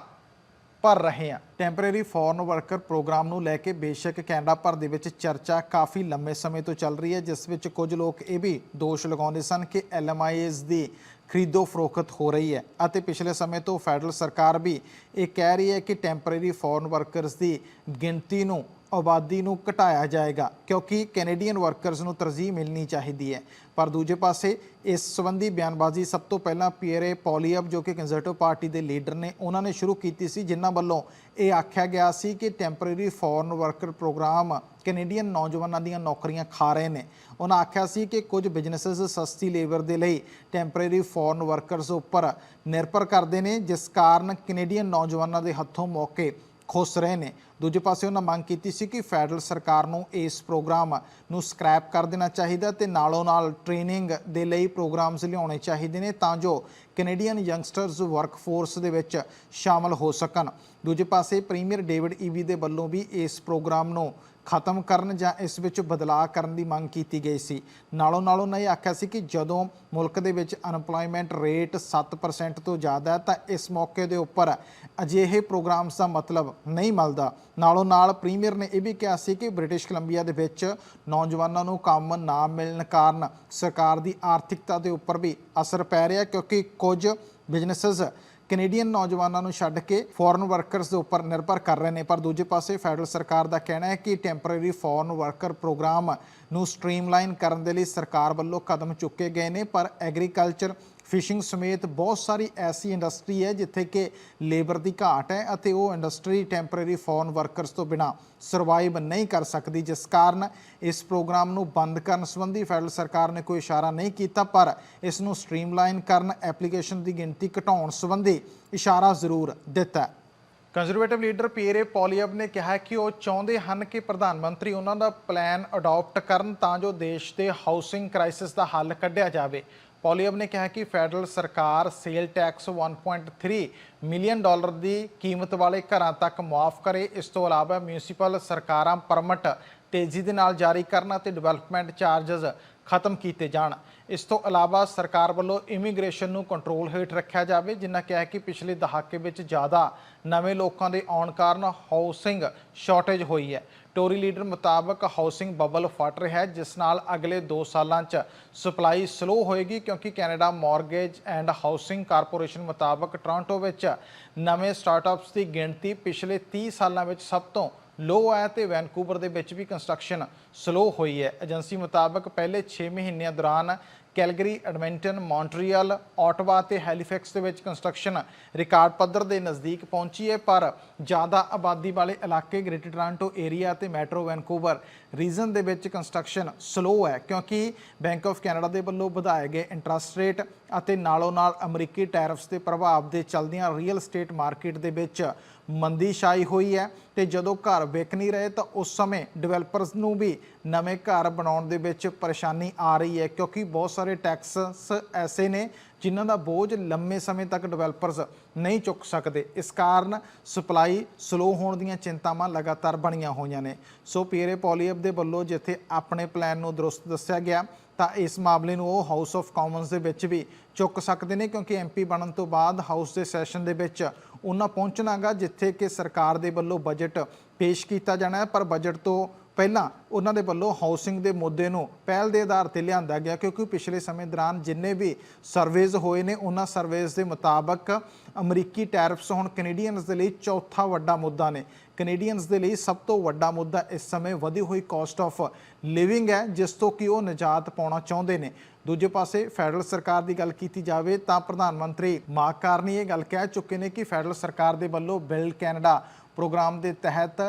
ਭਰ ਰਹੇ ਹਾਂ। ਟੈਂਪਰੇਰੀ ਫੋਰਨ ਵਰਕਰ ਪ੍ਰੋਗਰਾਮ ਨੂੰ ਲੈ ਕੇ ਬੇਸ਼ੱਕ ਕੈਨੇਡਾ ਭਰ ਦੇ ਵਿੱਚ ਚਰਚਾ ਕਾਫੀ ਲੰਮੇ ਸਮੇਂ ਤੋਂ ਚੱਲ ਰਹੀ ਹੈ, ਜਿਸ ਵਿੱਚ ਕੁਝ ਲੋਕ ਇਹ ਵੀ ਦੋਸ਼ ਲਗਾਉਂਦੇ ਸਨ ਕਿ ਐਲਐਮਆਈਐਸ ਦੀ ਖਰੀਦੋ ਫਰੋਖਤ ਹੋ ਰਹੀ ਹੈ ਅਤੇ ਪਿਛਲੇ ਸਮੇਂ ਤੋਂ ਫੈਡਰਲ ਸਰਕਾਰ ਵੀ ਇਹ ਕਹਿ ਰਹੀ ਹੈ ਕਿ ਟੈਂਪਰੇਰੀ ਫੋਰਨ ਵਰਕਰਸ ਦੀ ਗਿਣਤੀ ਨੂੰ ਆਬਾਦੀ ਨੂੰ ਘਟਾਇਆ ਜਾਏਗਾ, ਕਿਉਂਕਿ ਕੈਨੇਡੀਅਨ ਵਰਕਰਸ ਨੂੰ ਤਰਜੀਹ ਮਿਲਣੀ ਚਾਹੀਦੀ ਹੈ। ਪਰ ਦੂਜੇ ਪਾਸੇ, ਇਸ ਸੰਬੰਧੀ ਬਿਆਨਬਾਜ਼ੀ ਸਭ ਤੋਂ ਪਹਿਲਾਂ ਪੀਅਰੇ ਪੋਲੀਅਬ ਜੋ ਕਿ ਕੰਜ਼ਰਵੇਟਿਵ ਪਾਰਟੀ ਦੇ ਲੀਡਰ ਨੇ, ਉਹਨਾਂ ਨੇ ਸ਼ੁਰੂ ਕੀਤੀ ਸੀ, ਜਿਨ੍ਹਾਂ ਵੱਲੋਂ ਇਹ ਆਖਿਆ ਗਿਆ ਸੀ ਕਿ temporary foreign worker program Canadian ਨੌਜਵਾਨਾਂ ਦੀਆਂ ਨੌਕਰੀਆਂ ਖਾ ਰਹੇ ਨੇ। ਉਹਨਾਂ ਆਖਿਆ ਸੀ ਕਿ ਕੁਝ ਬਿਜ਼ਨੈਸਸ ਸਸਤੀ ਲੇਬਰ ਦੇ ਲਈ ਟੈਂਪਰੇਰੀ ਫੋਰਨ ਵਰਕਰਸ ਉੱਪਰ ਨਿਰਭਰ ਕਰਦੇ ਨੇ, ਜਿਸ ਕਾਰਨ ਕੈਨੇਡੀਅਨ ਨੌਜਵਾਨਾਂ ਦੇ ਹੱਥੋਂ ਮੌਕੇ ਖੁਸ ਰਹੇ ਨੇ। ਦੂਜੇ ਪਾਸੇ ਉਹਨਾਂ ਮੰਗ ਕੀਤੀ ਸੀ ਕਿ ਫੈਡਰਲ ਸਰਕਾਰ ਨੂੰ ਇਸ ਪ੍ਰੋਗਰਾਮ ਨੂੰ ਸਕ੍ਰੈਪ ਕਰ ਦੇਣਾ ਚਾਹੀਦਾ ਤੇ ਨਾਲੋਂ ਨਾਲ ਟ੍ਰੇਨਿੰਗ ਦੇ ਲਈ ਪ੍ਰੋਗਰਾਮਸ ਲਿਆਉਣੇ ਚਾਹੀਦੇ ਨੇ ਤਾਂ ਜੋ ਕੈਨੇਡੀਅਨ ਯੰਗਸਟਰਸ ਵਰਕਫੋਰਸ ਦੇ ਵਿੱਚ ਸ਼ਾਮਲ ਹੋ ਸਕਣ। ਦੂਜੇ ਪਾਸੇ ਪ੍ਰੀਮੀਅਰ ਡੇਵਿਡ ਈਵੀ ਦੇ ਵੱਲੋਂ ਵੀ ਇਸ ਪ੍ਰੋਗਰਾਮ ਨੂੰ ਖਤਮ ਕਰਨ ਜਾਂ ਇਸ ਵਿੱਚ ਬਦਲਾਅ ਕਰਨ ਦੀ ਮੰਗ ਕੀਤੀ ਗਈ ਸੀ। ਨਾਲੋਂ ਨਾਲ ਉਹਨਾਂ ਇਹ ਆਖਿਆ ਸੀ ਕਿ ਜਦੋਂ ਮੁਲਕ ਦੇ ਵਿੱਚ ਅਨਪਲੋਇਮੈਂਟ ਰੇਟ 7% ਤੋਂ ਜ਼ਿਆਦਾ ਹੈ, ਤਾਂ ਇਸ ਮੌਕੇ ਦੇ ਉੱਪਰ ਅਜਿਹੇ ਪ੍ਰੋਗਰਾਮਸ ਦਾ ਮਤਲਬ ਨਹੀਂ ਮਿਲਦਾ। ਨਾਲੋਂ ਨਾਲ ਪ੍ਰੀਮੀਅਰ ਨੇ ਇਹ ਵੀ ਕਿਹਾ ਸੀ ਕਿ ਬ੍ਰਿਟਿਸ਼ ਕੋਲੰਬੀਆ ਦੇ ਵਿੱਚ ਨੌਜਵਾਨਾਂ ਨੂੰ ਕੰਮ ਨਾ ਮਿਲਣ ਕਾਰਨ ਸਰਕਾਰ ਦੀ ਆਰਥਿਕਤਾ ਦੇ ਉੱਪਰ ਵੀ ਅਸਰ ਪੈ ਰਿਹਾ ਕਿਉਂਕਿ ਕੁਝ ਬਿਜ਼ਨੈਸਸ ਕੈਨੇਡੀਅਨ ਨੌਜਵਾਨਾਂ ਨੂੰ ਛੱਡ ਕੇ ਫੋਰਨ ਵਰਕਰਸ ਦੇ ਉੱਪਰ ਨਿਰਭਰ ਕਰ ਰਹੇ ਨੇ, ਪਰ ਦੂਜੇ ਪਾਸੇ ਫੈਡਰਲ ਸਰਕਾਰ ਦਾ ਕਹਿਣਾ ਹੈ ਕਿ ਟੈਂਪਰੇਰੀ ਫੋਰਨ ਵਰਕਰ ਪ੍ਰੋਗਰਾਮ ਨੂੰ ਸਟ੍ਰੀਮਲਾਈਨ ਕਰਨ ਦੇ ਲਈ ਸਰਕਾਰ ਵੱਲੋਂ ਕਦਮ ਚੁੱਕੇ ਗਏ ਨੇ, ਪਰ ਐਗਰੀਕਲਚਰ ਫਿਸ਼ਿੰਗ ਸਮੇਤ ਬਹੁਤ ਸਾਰੀ ਐਸੀ ਇੰਡਸਟਰੀ ਹੈ ਜਿੱਥੇ ਕਿ ਲੇਬਰ ਦੀ ਘਾਟ ਹੈ ਅਤੇ ਉਹ ਇੰਡਸਟਰੀ ਟੈਂਪਰੇਰੀ ਫੋਰਨ ਵਰਕਰਸ ਤੋਂ ਬਿਨਾ ਸਰਵਾਈਵ ਨਹੀਂ ਕਰ ਸਕਦੀ, ਜਿਸ ਕਾਰਨ ਇਸ ਪ੍ਰੋਗਰਾਮ ਨੂੰ ਬੰਦ ਕਰਨ ਸੰਬੰਧੀ ਫੈਡਰਲ ਸਰਕਾਰ ਨੇ ਕੋਈ ਇਸ਼ਾਰਾ ਨਹੀਂ ਕੀਤਾ, ਪਰ ਇਸ ਨੂੰ ਸਟ੍ਰੀਮਲਾਈਨ ਕਰਨ ਐਪਲੀਕੇਸ਼ਨ ਦੀ ਗਿਣਤੀ ਘਟਾਉਣ ਸੰਬੰਧੀ ਇਸ਼ਾਰਾ ਜ਼ਰੂਰ ਦਿੱਤਾ ਕੰਜ਼ਰਵੇਟਿਵ ਲੀਡਰ ਪੀਰੇ ਪੋਲੀਅਬ ਨੇ ਕਿਹਾ ਕਿ ਉਹ ਚਾਹੁੰਦੇ ਹਨ ਕਿ ਪ੍ਰਧਾਨ ਮੰਤਰੀ ਉਹਨਾਂ ਦਾ ਪਲਾਨ ਅਡਾਪਟ ਕਰਨ ਤਾਂ ਜੋ ਦੇਸ਼ ਦੇ ਹਾਊਸਿੰਗ ਕ੍ਰਾਈਸਿਸ ਦਾ ਹੱਲ ਕੱਢਿਆ ਜਾਵੇ। ਪੋਲੀਅਬ ਨੇ ਕਿਹਾ ਕਿ ਫੈਡਰਲ ਸਰਕਾਰ ਸੇਲ ਟੈਕਸ 1.3 ਮਿਲੀਅਨ ਡਾਲਰ ਦੀ ਕੀਮਤ ਵਾਲੇ ਘਰਾਂ ਤੱਕ ਮੁਆਫ ਕਰੇ। ਇਸ ਤੋਂ ਇਲਾਵਾ ਮਿਊਨਿਸਪਲ ਸਰਕਾਰਾਂ ਪਰਮਿਟ ਤੇਜ਼ੀ ਦੇ ਨਾਲ ਜਾਰੀ ਕਰਨ ਅਤੇ ਡਿਵੈਲਪਮੈਂਟ ਚਾਰजेस ਖਤਮ ਕੀਤੇ ਜਾਣ। ਇਸ ਤੋਂ ਇਲਾਵਾ ਸਰਕਾਰ ਵੱਲੋਂ ਇਮੀਗ੍ਰੇਸ਼ਨ ਨੂੰ ਕੰਟਰੋਲ ਹੇਠ ਰੱਖਿਆ ਜਾਵੇ, ਜਿਨ੍ਹਾਂ ਕਿਹਾ ਕਿ ਪਿਛਲੇ ਦਹਾਕੇ ਵਿੱਚ ਜ਼ਿਆਦਾ ਨਵੇਂ ਲੋਕਾਂ ਦੇ ਆਉਣ ਕਾਰਨ ਹਾਊਸਿੰਗ ਸ਼ਾਰਟੇਜ ਹੋਈ ਹੈ। ਟੋਰੀ ਲੀਡਰ ਮੁਤਾਬਕ ਹਾਊਸਿੰਗ ਬਬਲ ਫਟ ਰਿਹਾ ਹੈ, ਜਿਸ ਨਾਲ ਅਗਲੇ 2 ਸਾਲਾਂ 'ਚ ਸਪਲਾਈ ਸਲੋ ਹੋਏਗੀ, ਕਿਉਂਕਿ Canada mortgage and housing corporation ਮੁਤਾਬਕ ਟੋਰਾਂਟੋ ਵਿੱਚ ਨਵੇਂ ਸਟਾਰਟਅਪਸ ਦੀ ਗਿਣਤੀ ਪਿਛਲੇ 30 ਸਾਲਾਂ ਵਿੱਚ ਸਭ ਤੋਂ ਲੋ ਹੈ ਤੇ ਵੈਨਕੂਵਰ ਦੇ ਵਿੱਚ ਵੀ ਕੰਸਟਰਕਸ਼ਨ ਸਲੋ ਹੋਈ ਹੈ। ਏਜੰਸੀ ਮੁਤਾਬਕ ਪਹਿਲੇ 6 ਮਹੀਨਿਆਂ ਦੌਰਾਨ ਕੈਲਗਰੀ, ਐਡਮਿੰਟਨ, ਮੌਂਟਰੀਅਲ ਆਟਵਾ ਤੇ ਹੈਲੀਫੈਕਸ ਦੇ ਵਿੱਚ ਕੰਸਟਰਕਸ਼ਨ ਰਿਕਾਰਡ ਪੱਧਰ ਦੇ ਨਜ਼ਦੀਕ ਪਹੁੰਚੀ ਹੈ, ਪਰ ਜ਼ਿਆਦਾ ਆਬਾਦੀ ਵਾਲੇ ਇਲਾਕੇ ਗ੍ਰੇਟਰ ਟੋਰਾਂਟੋ ਏਰੀਆ ਤੇ ਮੈਟਰੋ ਵੈਨਕੂਵਰ ਰੀਜਨ ਦੇ ਵਿੱਚ ਕੰਸਟਰਕਸ਼ਨ ਸਲੋ ਹੈ, ਕਿਉਂਕਿ ਬੈਂਕ ਆਫ ਕੈਨੇਡਾ ਦੇ ਵੱਲੋਂ ਵਧਾਏ ਗਏ ਇੰਟਰਸਟ ਰੇਟ ਅਤੇ ਨਾਲੋਂ ਨਾਲ ਅਮਰੀਕੀ ਟੈਰਿਫਸ ਦੇ ਪ੍ਰਭਾਵ ਦੇ ਚਲਦਿਆਂ ਰੀਅਲ ਸਟੇਟ ਮਾਰਕੀਟ ਦੇ ਵਿੱਚ ਮੰਦੀ ਛਾਈ ਹੋਈ ਹੈ ਤੇ ਜਦੋਂ ਘਰ ਵਿਕ ਨਹੀਂ ਰਹੇ ਤਾਂ ਉਸ ਸਮੇਂ ਡਿਵੈਲਪਰਸ ਨੂੰ ਵੀ ਨਵੇਂ ਘਰ ਬਣਾਉਣ ਦੇ ਵਿੱਚ ਪਰੇਸ਼ਾਨੀ ਆ ਰਹੀ ਹੈ ਕਿਉਂਕਿ ਬਹੁਤ ਸਾਰੇ ਟੈਕਸਸ ਐਸੇ ਨੇ ਜਿਨ੍ਹਾਂ ਦਾ ਬੋਝ ਲੰਮੇ ਸਮੇਂ ਤੱਕ ਡਿਵੈਲਪਰਸ ਨਹੀਂ ਚੁੱਕ ਸਕਦੇ। ਇਸ ਕਾਰਨ ਸਪਲਾਈ ਸਲੋ ਹੋਣ ਦੀਆਂ ਚਿੰਤਾਵਾਂ ਲਗਾਤਾਰ ਬਣੀਆਂ ਹੋਈਆਂ ਨੇ। ਸੋ ਪੀਰੇ ਪੋਲੀਅਬ ਦੇ ਵੱਲੋਂ ਜਿੱਥੇ ਆਪਣੇ ਪਲਾਨ ਨੂੰ ਦਰੁਸਤ ਦੱਸਿਆ ਗਿਆ ਤਾਂ ਇਸ ਮਾਮਲੇ ਨੂੰ ਉਹ ਹਾਊਸ ਆਫ ਕਾਮਨਸ ਦੇ ਵਿੱਚ ਵੀ ਚੁੱਕ ਸਕਦੇ ਨੇ ਕਿਉਂਕਿ ਐਮਪੀ ਬਣਨ ਤੋਂ ਬਾਅਦ ਹਾਊਸ ਦੇ ਸੈਸ਼ਨ ਦੇ ਵਿੱਚ ਉਹਨਾਂ ਪਹੁੰਚਣਾਗਾ, ਜਿੱਥੇ ਕਿ ਸਰਕਾਰ ਦੇ ਵੱਲੋਂ ਬਜਟ ਪੇਸ਼ ਕੀਤਾ ਜਾਣਾ ਹੈ, ਪਰ ਬਜਟ ਤੋਂ ਪਹਿਲਾਂ ਉਹਨਾਂ ਦੇ ਵੱਲੋਂ ਹਾਊਸਿੰਗ ਦੇ ਮੁੱਦੇ ਨੂੰ ਪਹਿਲ ਦੇ ਆਧਾਰ ਤੇ ਲਿਆਂਦਾ ਗਿਆ ਕਿਉਂਕਿ ਪਿਛਲੇ ਸਮੇਂ ਦੌਰਾਨ ਜਿੰਨੇ ਵੀ ਸਰਵੇਜ਼ ਹੋਏ ਨੇ, ਉਹਨਾਂ ਸਰਵੇਜ਼ ਦੇ ਮੁਤਾਬਕ ਅਮਰੀਕੀ ਟੈਰਿਫਸ ਹੁਣ ਕੈਨੇਡੀਅਨਸ ਦੇ ਲਈ ਚੌਥਾ ਵੱਡਾ ਮੁੱਦਾ ਨੇ। ਕੈਨੇਡੀਅਨਸ ਦੇ ਲਈ ਸਭ ਤੋਂ ਵੱਡਾ ਮੁੱਦਾ ਇਸ ਸਮੇਂ ਵਧੀ ਹੋਈ ਕਾਸਟ ਆਫ ਲਿਵਿੰਗ ਹੈ, ਜਿਸ ਤੋਂ ਕਿ ਉਹ ਨਿਜਾਤ ਪਾਉਣਾ ਚਾਹੁੰਦੇ ਨੇ। ਦੂਜੇ ਪਾਸੇ ਫੈਡਰਲ ਸਰਕਾਰ ਦੀ ਗੱਲ ਕੀਤੀ ਜਾਵੇ ਤਾਂ ਪ੍ਰਧਾਨ ਮੰਤਰੀ ਮਾਰਕ ਕਾਰਨੀ ਇਹ ਗੱਲ ਕਹਿ ਚੁੱਕੇ ਨੇ ਕਿ ਫੈਡਰਲ ਸਰਕਾਰ ਦੇ ਵੱਲੋਂ ਬਿਲਡ ਕੈਨੇਡਾ ਪ੍ਰੋਗਰਾਮ ਦੇ ਤਹਿਤ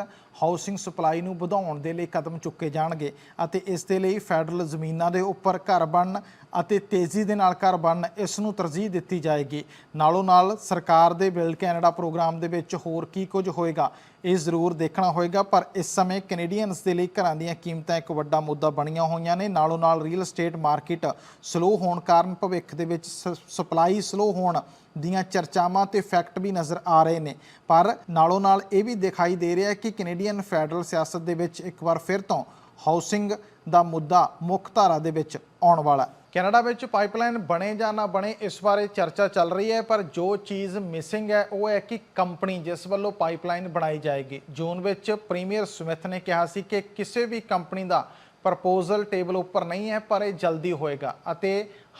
ਹਾਊਸਿੰਗ ਸਪਲਾਈ ਨੂੰ ਵਧਾਉਣ ਦੇ ਲਈ ਕਦਮ ਚੁੱਕੇ ਜਾਣਗੇ ਅਤੇ ਇਸ ਦੇ ਲਈ ਫੈਡਰਲ ਜ਼ਮੀਨਾਂ ਦੇ ਉੱਪਰ ਘਰ ਬਣਨ ਅਤੇ ਤੇਜ਼ੀ ਦੇ ਨਾਲ ਘਰ ਬਣਨ ਇਸ ਨੂੰ ਤਰਜੀਹ ਦਿੱਤੀ ਜਾਏਗੀ। ਨਾਲੋਂ ਨਾਲ ਸਰਕਾਰ ਦੇ ਬਿਲਡ ਕੈਨੇਡਾ ਪ੍ਰੋਗਰਾਮ ਦੇ ਵਿੱਚ ਹੋਰ ਕੀ ਕੁਝ ਹੋਏਗਾ? ਇਹ ਜ਼ਰੂਰ ਦੇਖਣਾ ਹੋਏਗਾ, ਪਰ ਇਸ ਸਮੇਂ ਕੈਨੇਡੀਅਨਸ ਦੇ ਲਈ ਘਰਾਂ ਦੀਆਂ ਕੀਮਤਾਂ ਇੱਕ ਵੱਡਾ ਮੁੱਦਾ ਬਣੀਆਂ ਹੋਈਆਂ ਨੇ। ਨਾਲੋਂ ਨਾਲ ਰੀਅਲ ਏਸਟੇਟ ਮਾਰਕੀਟ ਸਲੋ ਹੋਣ ਕਾਰਨ ਭਵਿੱਖ ਦੇ ਵਿੱਚ ਸਪਲਾਈ ਸਲੋ ਹੋਣ ਦੀਆਂ ਚਰਚਾਵਾਂ ਤੇ ਫੈਕਟ ਵੀ ਨਜ਼ਰ ਆ ਰਹੇ ਨੇ। ਪਰ ਨਾਲੋਂ ਨਾਲ ਇਹ ਵੀ ਦਿਖਾਈ ਦੇ ਰਿਹਾ ਹੈ ਕਿ ਕੈਨੇਡੀਅਨ ਫੈਡਰਲ ਸਿਆਸਤ ਦੇ ਵਿੱਚ ਇੱਕ ਵਾਰ ਫਿਰ ਤੋਂ ਹਾਊਸਿੰਗ ਦਾ ਮੁੱਦਾ ਮੁੱਖ ਧਾਰਾ ਦੇ ਵਿੱਚ ਆਉਣ ਵਾਲਾ ਹੈ। ਕੈਨੇਡਾ ਵਿੱਚ ਪਾਈਪਲਾਈਨ ਬਣੇ ਜਾਂ ਨਾ ਬਣੇ, ਇਸ ਬਾਰੇ ਚਰਚਾ ਚੱਲ ਰਹੀ ਹੈ, ਪਰ ਜੋ ਚੀਜ਼ ਮਿਸਿੰਗ ਹੈ, ਉਹ ਹੈ ਕਿ ਕੰਪਨੀ ਜਿਸ ਵੱਲੋਂ ਪਾਈਪਲਾਈਨ ਬਣਾਈ ਜਾਏਗੀ। ਜੂਨ ਵਿੱਚ ਪ੍ਰੀਮੀਅਰ ਸਮਿਥ ਨੇ ਕਿਹਾ ਸੀ ਕਿ ਕਿਸੇ ਵੀ ਕੰਪਨੀ ਦਾ ਪ੍ਰਪੋਜ਼ਲ ਟੇਬਲ ਉੱਪਰ ਨਹੀਂ ਹੈ, ਪਰ ਇਹ ਜਲਦੀ ਹੋਏਗਾ ਅਤੇ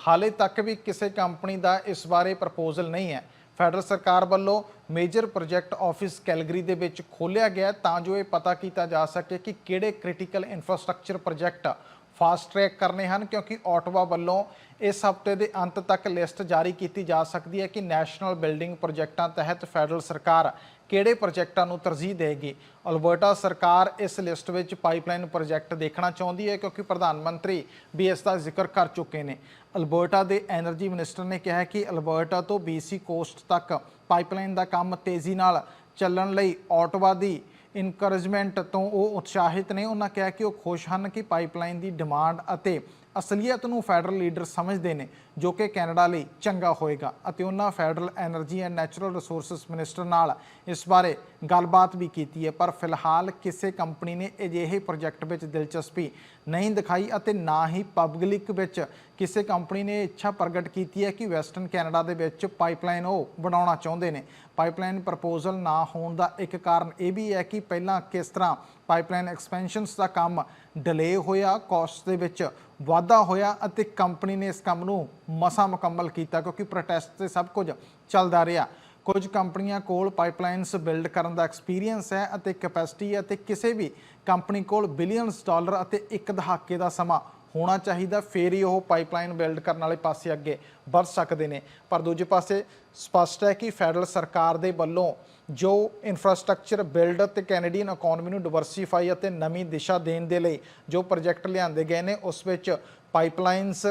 ਹਾਲੇ ਤੱਕ ਵੀ ਕਿਸੇ ਕੰਪਨੀ ਦਾ ਇਸ ਬਾਰੇ ਪ੍ਰਪੋਜ਼ਲ ਨਹੀਂ ਹੈ। ਫੈਡਰਲ ਸਰਕਾਰ ਵੱਲੋਂ ਮੇਜਰ ਪ੍ਰੋਜੈਕਟ ਆਫਿਸ ਕੈਲਗਰੀ ਦੇ ਵਿੱਚ ਖੋਲ੍ਹਿਆ ਗਿਆ ਤਾਂ ਜੋ ਇਹ ਪਤਾ ਕੀਤਾ ਜਾ ਸਕੇ ਕਿ ਕਿਹੜੇ critical infrastructure project fast track ਕਰਨੇ ਹਨ ਕਿਉਂਕਿ ਆਟਵਾ ਵੱਲੋਂ ਇਸ ਹਫ਼ਤੇ ਦੇ ਅੰਤ ਤੱਕ ਲਿਸਟ ਜਾਰੀ ਕੀਤੀ ਜਾ ਸਕਦੀ ਹੈ ਕਿ ਨੈਸ਼ਨਲ ਬਿਲਡਿੰਗ ਪ੍ਰੋਜੈਕਟਾਂ ਤਹਿਤ ਫੈਡਰਲ ਸਰਕਾਰ ਕਿਹੜੇ ਪ੍ਰੋਜੈਕਟਾਂ ਨੂੰ ਤਰਜੀਹ ਦੇਗੀ। ਅਲਬਰਟਾ ਸਰਕਾਰ ਇਸ ਲਿਸਟ ਵਿੱਚ ਪਾਈਪਲਾਈਨ ਪ੍ਰੋਜੈਕਟ ਦੇਖਣਾ ਚਾਹੁੰਦੀ ਹੈ ਕਿਉਂਕਿ ਪ੍ਰਧਾਨ ਮੰਤਰੀ ਵੀ ਇਸ ਦਾ ਜ਼ਿਕਰ ਕਰ ਚੁੱਕੇ ਨੇ। ਅਲਬਰਟਾ ਦੇ ਐਨਰਜੀ ਮਿਨਿਸਟਰ ਨੇ ਕਿਹਾ ਕਿ ਅਲਬਰਟਾ ਤੋਂ ਬੀਸੀ ਕੋਸਟ ਤੱਕ ਪਾਈਪਲਾਈਨ ਦਾ ਕੰਮ ਤੇਜ਼ੀ ਨਾਲ ਚੱਲਣ ਲਈ ਆਟਵਾ ਦੀ ਇਨਕਰੇਜਮੈਂਟ ਤੋਂ ਉਹ ਉਤਸ਼ਾਹਿਤ ਨੇ। ਉਹਨਾਂ ਕਿਹਾ ਕਿ ਉਹ ਖੁਸ਼ ਹਨ ਕਿ ਪਾਈਪਲਾਈਨ ਦੀ ਡਿਮਾਂਡ ਅਤੇ ਅਸਲੀਅਤ ਨੂੰ ਫੈਡਰਲ ਲੀਡਰ ਸਮਝਦੇ ਨੇ, ਜੋ ਕਿ ਕੈਨੇਡਾ ਲਈ ਚੰਗਾ ਹੋਏਗਾ ਅਤੇ ਉਹਨਾਂ federal energy and natural resources minister ਨਾਲ ਇਸ ਬਾਰੇ ਗੱਲਬਾਤ ਵੀ ਕੀਤੀ ਹੈ। ਪਰ ਫਿਲਹਾਲ ਕਿਸੇ ਕੰਪਨੀ ਨੇ ਅਜਿਹੇ ਪ੍ਰੋਜੈਕਟ ਵਿੱਚ ਦਿਲਚਸਪੀ ਨਹੀਂ ਦਿਖਾਈ ਅਤੇ ਨਾ ਹੀ ਪਬਲਿਕ ਵਿੱਚ ਕਿਸੇ ਕੰਪਨੀ ਨੇ ਇੱਛਾ ਪ੍ਰਗਟ ਕੀਤੀ ਹੈ ਕਿ ਵੈਸਟਰਨ ਕੈਨੇਡਾ ਦੇ ਵਿੱਚ ਪਾਈਪਲਾਈਨ ਉਹ ਬਣਾਉਣਾ ਚਾਹੁੰਦੇ ਨੇ। ਪਾਈਪਲਾਈਨ ਪ੍ਰਪੋਜ਼ਲ ਨਾ ਹੋਣ ਦਾ ਇੱਕ ਕਾਰਨ ਇਹ ਵੀ ਹੈ ਕਿ ਪਹਿਲਾਂ ਕਿਸ ਤਰ੍ਹਾਂ ਪਾਈਪਲਾਈਨ ਐਕਸਪੈਂਸ਼ਨਸ ਦਾ ਕੰਮ ਡਿਲੇ ਹੋਇਆ ਕਾਸਟ ਦੇ ਵਿੱਚ ਵਾਧਾ ਹੋਇਆ ਅਤੇ ਕੰਪਨੀ ਨੇ ਇਸ ਕੰਮ ਨੂੰ ਮਸਾ ਮੁਕੰਮਲ ਕੀਤਾ ਕਿਉਂਕਿ ਪ੍ਰੋਟੈਸਟ ਤੇ ਸਭ ਕੁਝ ਚੱਲਦਾ ਰਿਹਾ। ਕੁਝ ਕੰਪਨੀਆਂ ਕੋਲ ਪਾਈਪਲਾਈਨਸ ਬਿਲਡ ਕਰਨ ਦਾ ਐਕਸਪੀਰੀਅੰਸ ਹੈ ਅਤੇ ਕੈਪੈਸਿਟੀ ਹੈ ਤੇ ਕਿਸੇ ਵੀ ਕੰਪਨੀ ਕੋਲ ਬਿਲੀਅਨਸ ਡਾਲਰ ਅਤੇ ਇੱਕ ਦਹਾਕੇ ਦਾ ਸਮਾਂ ਹੋਣਾ ਚਾਹੀਦਾ, ਫੇਰ ਹੀ ਉਹ ਪਾਈਪਲਾਈਨ ਬਿਲਡ ਕਰਨ ਵਾਲੇ ਪਾਸੇ ਅੱਗੇ ਵੱਧ ਸਕਦੇ ਨੇ। ਪਰ ਦੂਜੇ ਪਾਸੇ ਸਪਸ਼ਟ ਹੈ ਕਿ ਫੈਡਰਲ ਸਰਕਾਰ ਦੇ ਵੱਲੋਂ ਜੋ ਇਨਫਰਾਸਟ੍ਰਕਚਰ ਬਿਲਡ ਤੇ ਕੈਨੇਡੀਅਨ ਇਕਨੋਮੀ ਨੂੰ ਡਿਵਰਸੀਫਾਈ ਅਤੇ ਨਵੀਂ ਦਿਸ਼ਾ ਦੇਣ ਦੇ ਲਈ ਜੋ ਪ੍ਰੋਜੈਕਟ ਲਿਆਂਦੇ ਗਏ ਨੇ, ਉਸ ਵਿੱਚ ਪਾਈਪਲਾਈਨਸ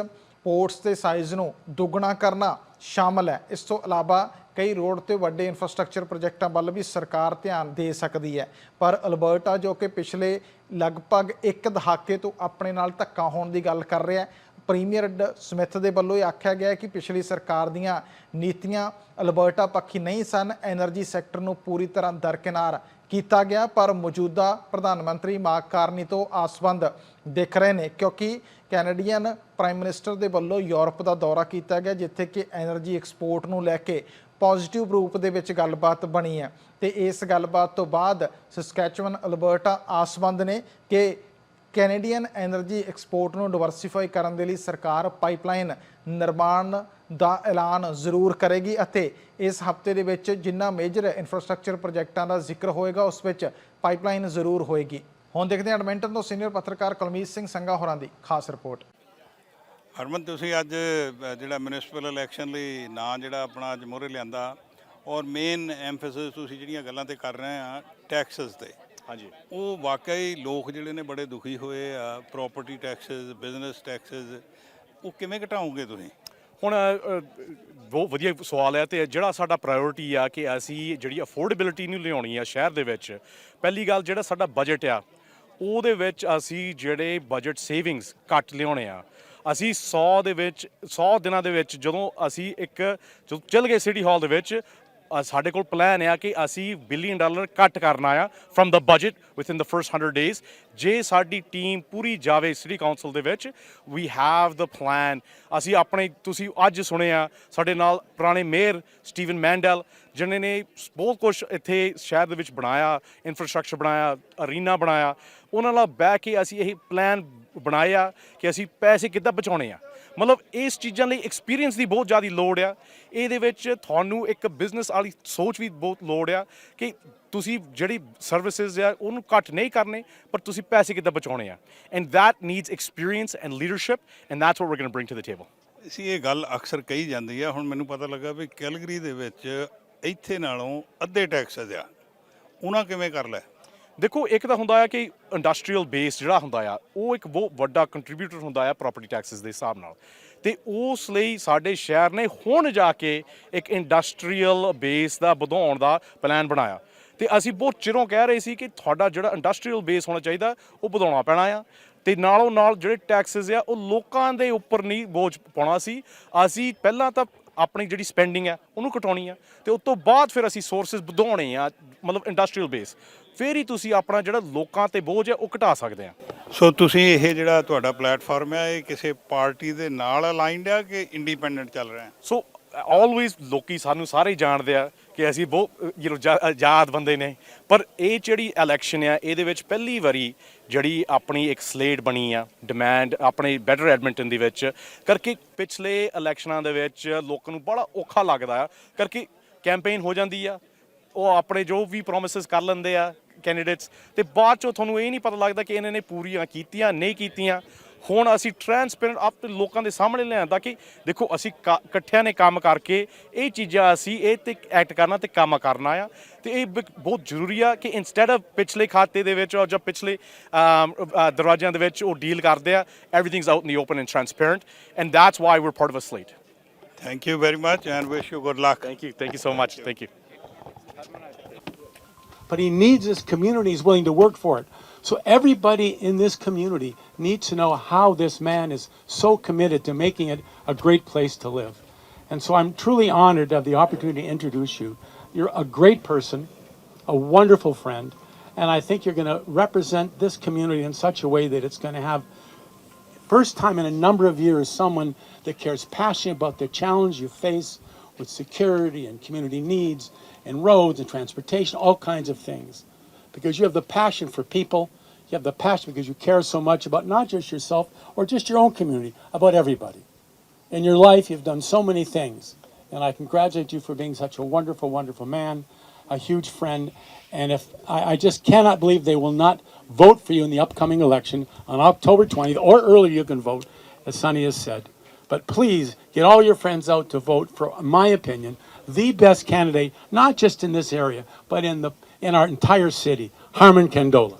ਪੋਰਟਸ ਦੇ ਸਾਈਜ਼ ਨੂੰ ਦੁੱਗਣਾ ਕਰਨਾ ਸ਼ਾਮਲ ਹੈ। ਇਸ ਤੋਂ ਇਲਾਵਾ ਕਈ ਰੋਡ ਤੇ ਵੱਡੇ ਇਨਫਰਾਸਟ੍ਰਕਚਰ ਪ੍ਰੋਜੈਕਟਾਂ ਵੱਲ ਵੀ ਸਰਕਾਰ ਧਿਆਨ ਦੇ ਸਕਦੀ ਹੈ। ਪਰ ਅਲਬਰਟਾ ਜੋ ਕਿ ਪਿਛਲੇ ਲਗਭਗ ਇੱਕ ਦਹਾਕੇ ਤੋਂ ਆਪਣੇ ਨਾਲ ਧੱਕਾ ਹੋਣ ਦੀ ਗੱਲ ਕਰ ਰਿਹਾ ਹੈ। ਪ੍ਰੀਮੀਅਰ ਸਮਿਥ ਦੇ ਵੱਲੋਂ ਇਹ ਆਖਿਆ ਗਿਆ ਕਿ ਪਿਛਲੀ ਸਰਕਾਰ ਦੀਆਂ ਨੀਤੀਆਂ ਅਲਬਰਟਾ ਪੱਖੀ ਨਹੀਂ ਸਨ। ਐਨਰਜੀ ਸੈਕਟਰ ਨੂੰ ਪੂਰੀ ਤਰ੍ਹਾਂ ਦਰਕਿਨਾਰ ਕੀਤਾ ਗਿਆ, ਪਰ ਮੌਜੂਦਾ ਪ੍ਰਧਾਨ ਮੰਤਰੀ ਮਾਰਕ ਕਾਰਨੀ ਤੋਂ ਆਸਵੰਦ ਦਿਖ ਰਹੇ ਨੇ, ਕਿਉਂਕਿ ਕੈਨੇਡੀਅਨ ਪ੍ਰਾਈਮ ਮਿਨਿਸਟਰ ਦੇ ਵੱਲੋਂ ਯੂਰਪ ਦਾ ਦੌਰਾ ਕੀਤਾ ਗਿਆ, ਜਿੱਥੇ ਕਿ ਐਨਰਜੀ ਐਕਸਪੋਰਟ ਨੂੰ ਲੈ ਕੇ ਪੋਜ਼ਿਟਿਵ ਰੂਪ ਦੇ ਵਿੱਚ ਗੱਲਬਾਤ ਬਣੀ ਹੈ। ਤੇ ਇਸ ਗੱਲਬਾਤ ਤੋਂ ਬਾਅਦ ਸਸਕੈਚਵਨ ਅਲਬਰਟਾ ਆਸਵੰਦ ਨੇ ਕਿ ਕੈਨੇਡੀਅਨ એનર્ਜੀ ਐਕਸਪੋਰਟ ਨੂੰ ਡਾਇਵਰਸਿਫਾਈ ਕਰਨ ਦੇ ਲਈ ਸਰਕਾਰ ਪਾਈਪਲਾਈਨ ਨਿਰਮਾਣ ਦਾ ਐਲਾਨ ਜ਼ਰੂਰ ਕਰੇਗੀ ਅਤੇ ਇਸ ਹਫ਼ਤੇ ਦੇ ਵਿੱਚ ਜਿੰਨਾ ਮੇਜਰ ਇਨਫਰਾਸਟ੍ਰਕਚਰ ਪ੍ਰੋਜੈਕਟਾਂ ਦਾ ਜ਼ਿਕਰ ਹੋਏਗਾ, ਉਸ ਵਿੱਚ ਪਾਈਪਲਾਈਨ ਜ਼ਰੂਰ ਹੋਏਗੀ। ਹੁਣ ਦੇਖਦੇ ਹਾਂ ਐਡਮਿੰਟਨ ਤੋਂ ਸੀਨੀਅਰ ਪੱਤਰਕਾਰ ਕੁਲਮੀਤ ਸਿੰਘ ਸੰਗਾ ਹੋਰਾਂ ਦੀ ਖਾਸ ਰਿਪੋਰਟ ਹਰਮਨ ਤੁਸੀਂ ਅੱਜ ਜਿਹੜਾ ਮਿਊਨਿਸਪਲ ਇਲੈਕਸ਼ਨ ਲਈ ਨਾਂ ਜਿਹੜਾ ਆਪਣਾ ਅੱਜ ਮੋਹਰੇ ਲਿਆਂਦਾ ਔਰ ਮੇਨ ਐਮਫੈਸਿਸ ਤੁਸੀਂ ਜਿਹੜੀਆਂ ਗੱਲਾਂ ਤੇ ਕਰ ਰਹੇ ਆ ਟੈਕਸਸ ਤੇ। ਹਾਂਜੀ। ਉਹ ਵਾਕਈ ਲੋਕ ਜਿਹੜੇ ਨੇ ਬੜੇ ਦੁਖੀ ਹੋਏ ਆ ਪ੍ਰਾਪਰਟੀ ਟੈਕਸਸ ਬਿਜ਼ਨਸ ਟੈਕਸਸ ਉਹ ਕਿਵੇਂ ਘਟਾਓਗੇ ਤੁਸੀਂ? ਹੁਣ ਬਹੁਤ ਵਧੀਆ ਸਵਾਲ ਹੈ ਤੇ ਜਿਹੜਾ ਸਾਡਾ ਪ੍ਰਾਇੋਰਟੀ ਆ ਕਿ ਅਸੀਂ ਜਿਹੜੀ ਅਫੋਰਡੇਬਿਲਿਟੀ ਨੂੰ ਲਿਆਉਣੀ ਆ ਸ਼ਹਿਰ ਦੇ ਵਿੱਚ ਪਹਿਲੀ ਗੱਲ ਜਿਹੜਾ ਸਾਡਾ ਬਜਟ ਆ ਉਹਦੇ ਵਿੱਚ ਅਸੀਂ ਜਿਹੜੇ ਬਜਟ ਸੇਵਿੰਗਸ ਘੱਟ ਲਿਆਉਣੇ ਆ। ਅਸੀਂ 100 ਦੇ ਵਿੱਚ 100 ਦਿਨਾਂ ਦੇ ਵਿੱਚ ਜਦੋਂ ਅਸੀਂ ਇੱਕ, ਜਦੋਂ ਚੱਲ ਗਏ ਸਿਟੀ ਹਾਲ ਦੇ ਵਿੱਚ ਸਾਡੇ ਕੋਲ ਪਲਾਨ ਆ ਕਿ ਅਸੀਂ ਬਿਲੀਅਨ ਡਾਲਰ ਕੱਟ ਕਰਨਾ ਆ firm the budget within the first 100 days ਜੇ ਸਾਡੀ ਟੀਮ ਪੂਰੀ ਜਾਵੇ ਸਿਟੀ ਕਾਉਂਸਲ ਦੇ ਵਿੱਚ ਵੀ ਹੈਵ ਦਾ ਪਲਾਨ ਅਸੀਂ ਆਪਣੇ, ਤੁਸੀਂ ਅੱਜ ਸੁਣਿਆ, ਸਾਡੇ ਨਾਲ ਪੁਰਾਣੇ ਮੇਅਰ ਸਟੀਵਨ ਮੈਂਡਲ ਜਿਨ੍ਹਾਂ ਨੇ ਬਹੁਤ ਕੁਝ ਇੱਥੇ ਸ਼ਹਿਰ ਦੇ ਵਿੱਚ ਬਣਾਇਆ ਇਨਫਰਾਸਟ੍ਰਕਚਰ ਬਣਾਇਆ ਅਰੀਨਾ ਬਣਾਇਆ, ਉਹਨਾਂ ਨਾਲ ਬਹਿ ਕੇ ਅਸੀਂ ਇਹ ਪਲਾਨ ਬਣਾਇਆ ਕਿ ਅਸੀਂ ਪੈਸੇ ਕਿੱਦਾਂ ਬਚਾਉਣੇ ਆ। ਮਤਲਬ ਇਸ ਚੀਜ਼ਾਂ ਲਈ ਐਕਸਪੀਰੀਅੰਸ ਦੀ ਬਹੁਤ ਜ਼ਿਆਦਾ ਲੋੜ ਆ। ਇਹਦੇ ਵਿੱਚ ਤੁਹਾਨੂੰ ਇੱਕ ਬਿਜ਼ਨਸ ਵਾਲੀ ਸੋਚ ਵੀ ਬਹੁਤ ਲੋੜ ਆ ਕਿ ਤੁਸੀਂ ਜਿਹੜੀ ਸਰਵਿਸਿਜ਼ ਆ, ਉਹਨੂੰ ਘੱਟ ਨਹੀਂ ਕਰਨੇ, ਪਰ ਤੁਸੀਂ ਪੈਸੇ ਕਿੱਦਾਂ ਬਚਾਉਣੇ ਆ। And that needs experience and leadership and that's what we're going to bring to the table. ਅਸੀਂ ਇਹ ਗੱਲ ਅਕਸਰ ਕਹੀ ਜਾਂਦੀ ਆ। ਹੁਣ ਮੈਨੂੰ ਪਤਾ ਲੱਗਾ ਵੀ ਕੈਲਗਰੀ ਦੇ ਵਿੱਚ ਇੱਥੇ ਨਾਲੋਂ ਅੱਧੇ ਟੈਕਸਸ ਆ ਉਹਨਾਂ ਕਿਵੇਂ ਕਰ ਲੈ? ਦੇਖੋ, ਇੱਕ ਤਾਂ ਹੁੰਦਾ ਆ ਕਿ ਇੰਡਸਟਰੀਅਲ ਬੇਸ ਜਿਹੜਾ ਹੁੰਦਾ ਆ, ਉਹ ਇੱਕ ਬਹੁਤ ਵੱਡਾ ਕੰਟਰੀਬਿਊਟਰ ਹੁੰਦਾ ਆ ਪ੍ਰਾਪਰਟੀ ਟੈਕਸਸ ਦੇ ਹਿਸਾਬ ਨਾਲ। ਤੇ ਉਸ ਲਈ ਸਾਡੇ ਸ਼ਹਿਰ ਨੇ ਹੁਣ ਜਾ ਕੇ ਇੱਕ ਇੰਡਸਟਰੀਅਲ ਬੇਸ ਦਾ ਵਧਾਉਣ ਦਾ ਪਲਾਨ ਬਣਾਇਆ। ਤੇ ਅਸੀਂ ਬਹੁਤ ਚਿਰੋਂ ਕਹਿ ਰਹੇ ਸੀ ਕਿ ਤੁਹਾਡਾ ਜਿਹੜਾ ਇੰਡਸਟਰੀਅਲ ਬੇਸ ਹੋਣਾ ਚਾਹੀਦਾ, ਉਹ ਵਧਾਉਣਾ ਪੈਣਾ ਆ। ਤੇ ਨਾਲੋਂ ਨਾਲ ਜਿਹੜੇ ਟੈਕਸਸ ਆ, ਉਹ ਲੋਕਾਂ ਦੇ ਉੱਪਰ ਨਹੀਂ ਬੋਝ ਪਾਉਣਾ ਸੀ। ਅਸੀਂ ਪਹਿਲਾਂ ਤਾਂ ਆਪਣੀ ਜਿਹੜੀ ਸਪੈਂਡਿੰਗ ਆ ਉਹਨੂੰ ਘਟਾਉਣੀ ਆ ਤੇ ਉਸ ਤੋਂ ਬਾਅਦ ਫਿਰ ਅਸੀਂ ਸੋਰਸਸ ਵਧਾਉਣੇ ਆ ਮਤਲਬ ਇੰਡਸਟਰੀਅਲ ਬੇਸ ਫਿਰ ਹੀ ਤੁਸੀਂ ਆਪਣਾ ਜਿਹੜਾ ਲੋਕਾਂ ਤੇ ਬੋਝ ਆ ਉਹ ਘਟਾ ਸਕਦੇ ਆ। ਸੋ ਤੁਸੀਂ ਇਹ ਜਿਹੜਾ ਤੁਹਾਡਾ ਪਲੇਟਫਾਰਮ ਹੈ ਇਹ ਕਿਸੇ ਪਾਰਟੀ ਦੇ ਨਾਲ ਅਲਾਈਨਡ ਆ ਕਿ ਇੰਡੀਪੈਂਡੈਂਟ ਚੱਲ ਰਿਹਾ ਸੋ ਆਲਵੇਜ਼ ਲੋਕੀ ਸਾਨੂੰ ਸਾਰੇ ਹੀ ਜਾਣਦੇ ਆ ਕਿ ਅਸੀਂ ਬਹੁਤ ਯੂ نو ਆਜ਼ਾਦ ਬੰਦੇ ਨੇ। ਪਰ ਇਹ ਜਿਹੜੀ ਇਲੈਕਸ਼ਨ ਆ, ਇਹਦੇ ਵਿੱਚ ਪਹਿਲੀ ਵਾਰੀ ਜਿਹੜੀ ਆਪਣੀ ਇੱਕ ਸਲੇਟ ਬਣੀ ਆ ਡਿਮਾਂਡ ਆਪਣੇ ਬੈਟਰ ਐਡਮਿੰਟਨ ਦੇ ਵਿੱਚ, ਕਰਕੇ ਪਿਛਲੇ ਇਲੈਕਸ਼ਨਾਂ ਦੇ ਵਿੱਚ ਲੋਕਾਂ ਨੂੰ ਬੜਾ ਔਖਾ ਲੱਗਦਾ ਆ ਕਰਕੇ ਕੈਂਪੇਨ ਹੋ ਜਾਂਦੀ ਆ। ਉਹ ਆਪਣੇ ਜੋ ਵੀ ਪ੍ਰੋਮਿਸਸ ਕਰ ਲੈਂਦੇ ਆ ਕੈਂਡੀਡੇਟਸ ਤੇ ਬਾਅਦ ਚੋਂ ਤੁਹਾਨੂੰ ਇਹ ਨਹੀਂ ਪਤਾ ਲੱਗਦਾ ਕਿ ਇਹਨਾਂ ਨੇ ਪੂਰੀਆਂ ਕੀਤੀਆਂ, ਨਹੀਂ ਕੀਤੀਆਂ। ਹੁਣ ਅਸੀਂ ਟਰਾਂਸਪੇਰੈਂਟ ਆਪ ਲੋਕਾਂ ਦੇ ਸਾਹਮਣੇ ਲਿਆਂਦਾ ਕਿ ਦੇਖੋ ਅਸੀਂ ਕਾ- ਇਕੱਠਿਆਂ ਨੇ ਕੰਮ ਕਰਕੇ ਇਹ ਚੀਜ਼ਾਂ ਅਸੀਂ ਇਹ ਤੇ ਐਕਟ ਕਰਨਾ ਤੇ ਕੰਮ ਕਰਨਾ ਆ। ਤੇ ਇਹ ਬਹੁਤ ਜ਼ਰੂਰੀ ਆ ਕਿ ਇਨਸਟੈਡ ਆਫ ਪਿਛਲੇ ਖਾਤੇ ਦੇ ਵਿੱਚ ਔਰ ਜਾਂ ਪਿਛਲੇ ਦਰਵਾਜ਼ਿਆਂ ਦੇ ਵਿੱਚ ਉਹ ਡੀਲ ਕਰਦੇ ਆ everything's out in the open and transparent and that's why we're part of a slate thank you very much and wish you good luck thank you thank you so much thank you but he needs his community. He's willing to work for it. So everybody in this community needs to know how this man is so committed to making it a great place to live. And so I'm truly honored to have the opportunity to introduce you. You're a great person, a wonderful friend, and I think you're going to represent this community in such a way that it's going to have first time in a number of years someone that cares passionately about the challenge you face with security and community needs and roads and transportation all kinds of things because you have the passion for people you have the passion because you care so much about not just yourself or just your own community about everybody. In your life you've done so many things and i congratulate you for being such a wonderful wonderful man a huge friend and if I, I just cannot believe they will not vote for you in the upcoming election on october 20th or earlier you can vote as sonny has said. But please get all your friends out to vote for in my opinion the best candidate not just in this area but in the in our entire city harmon kandola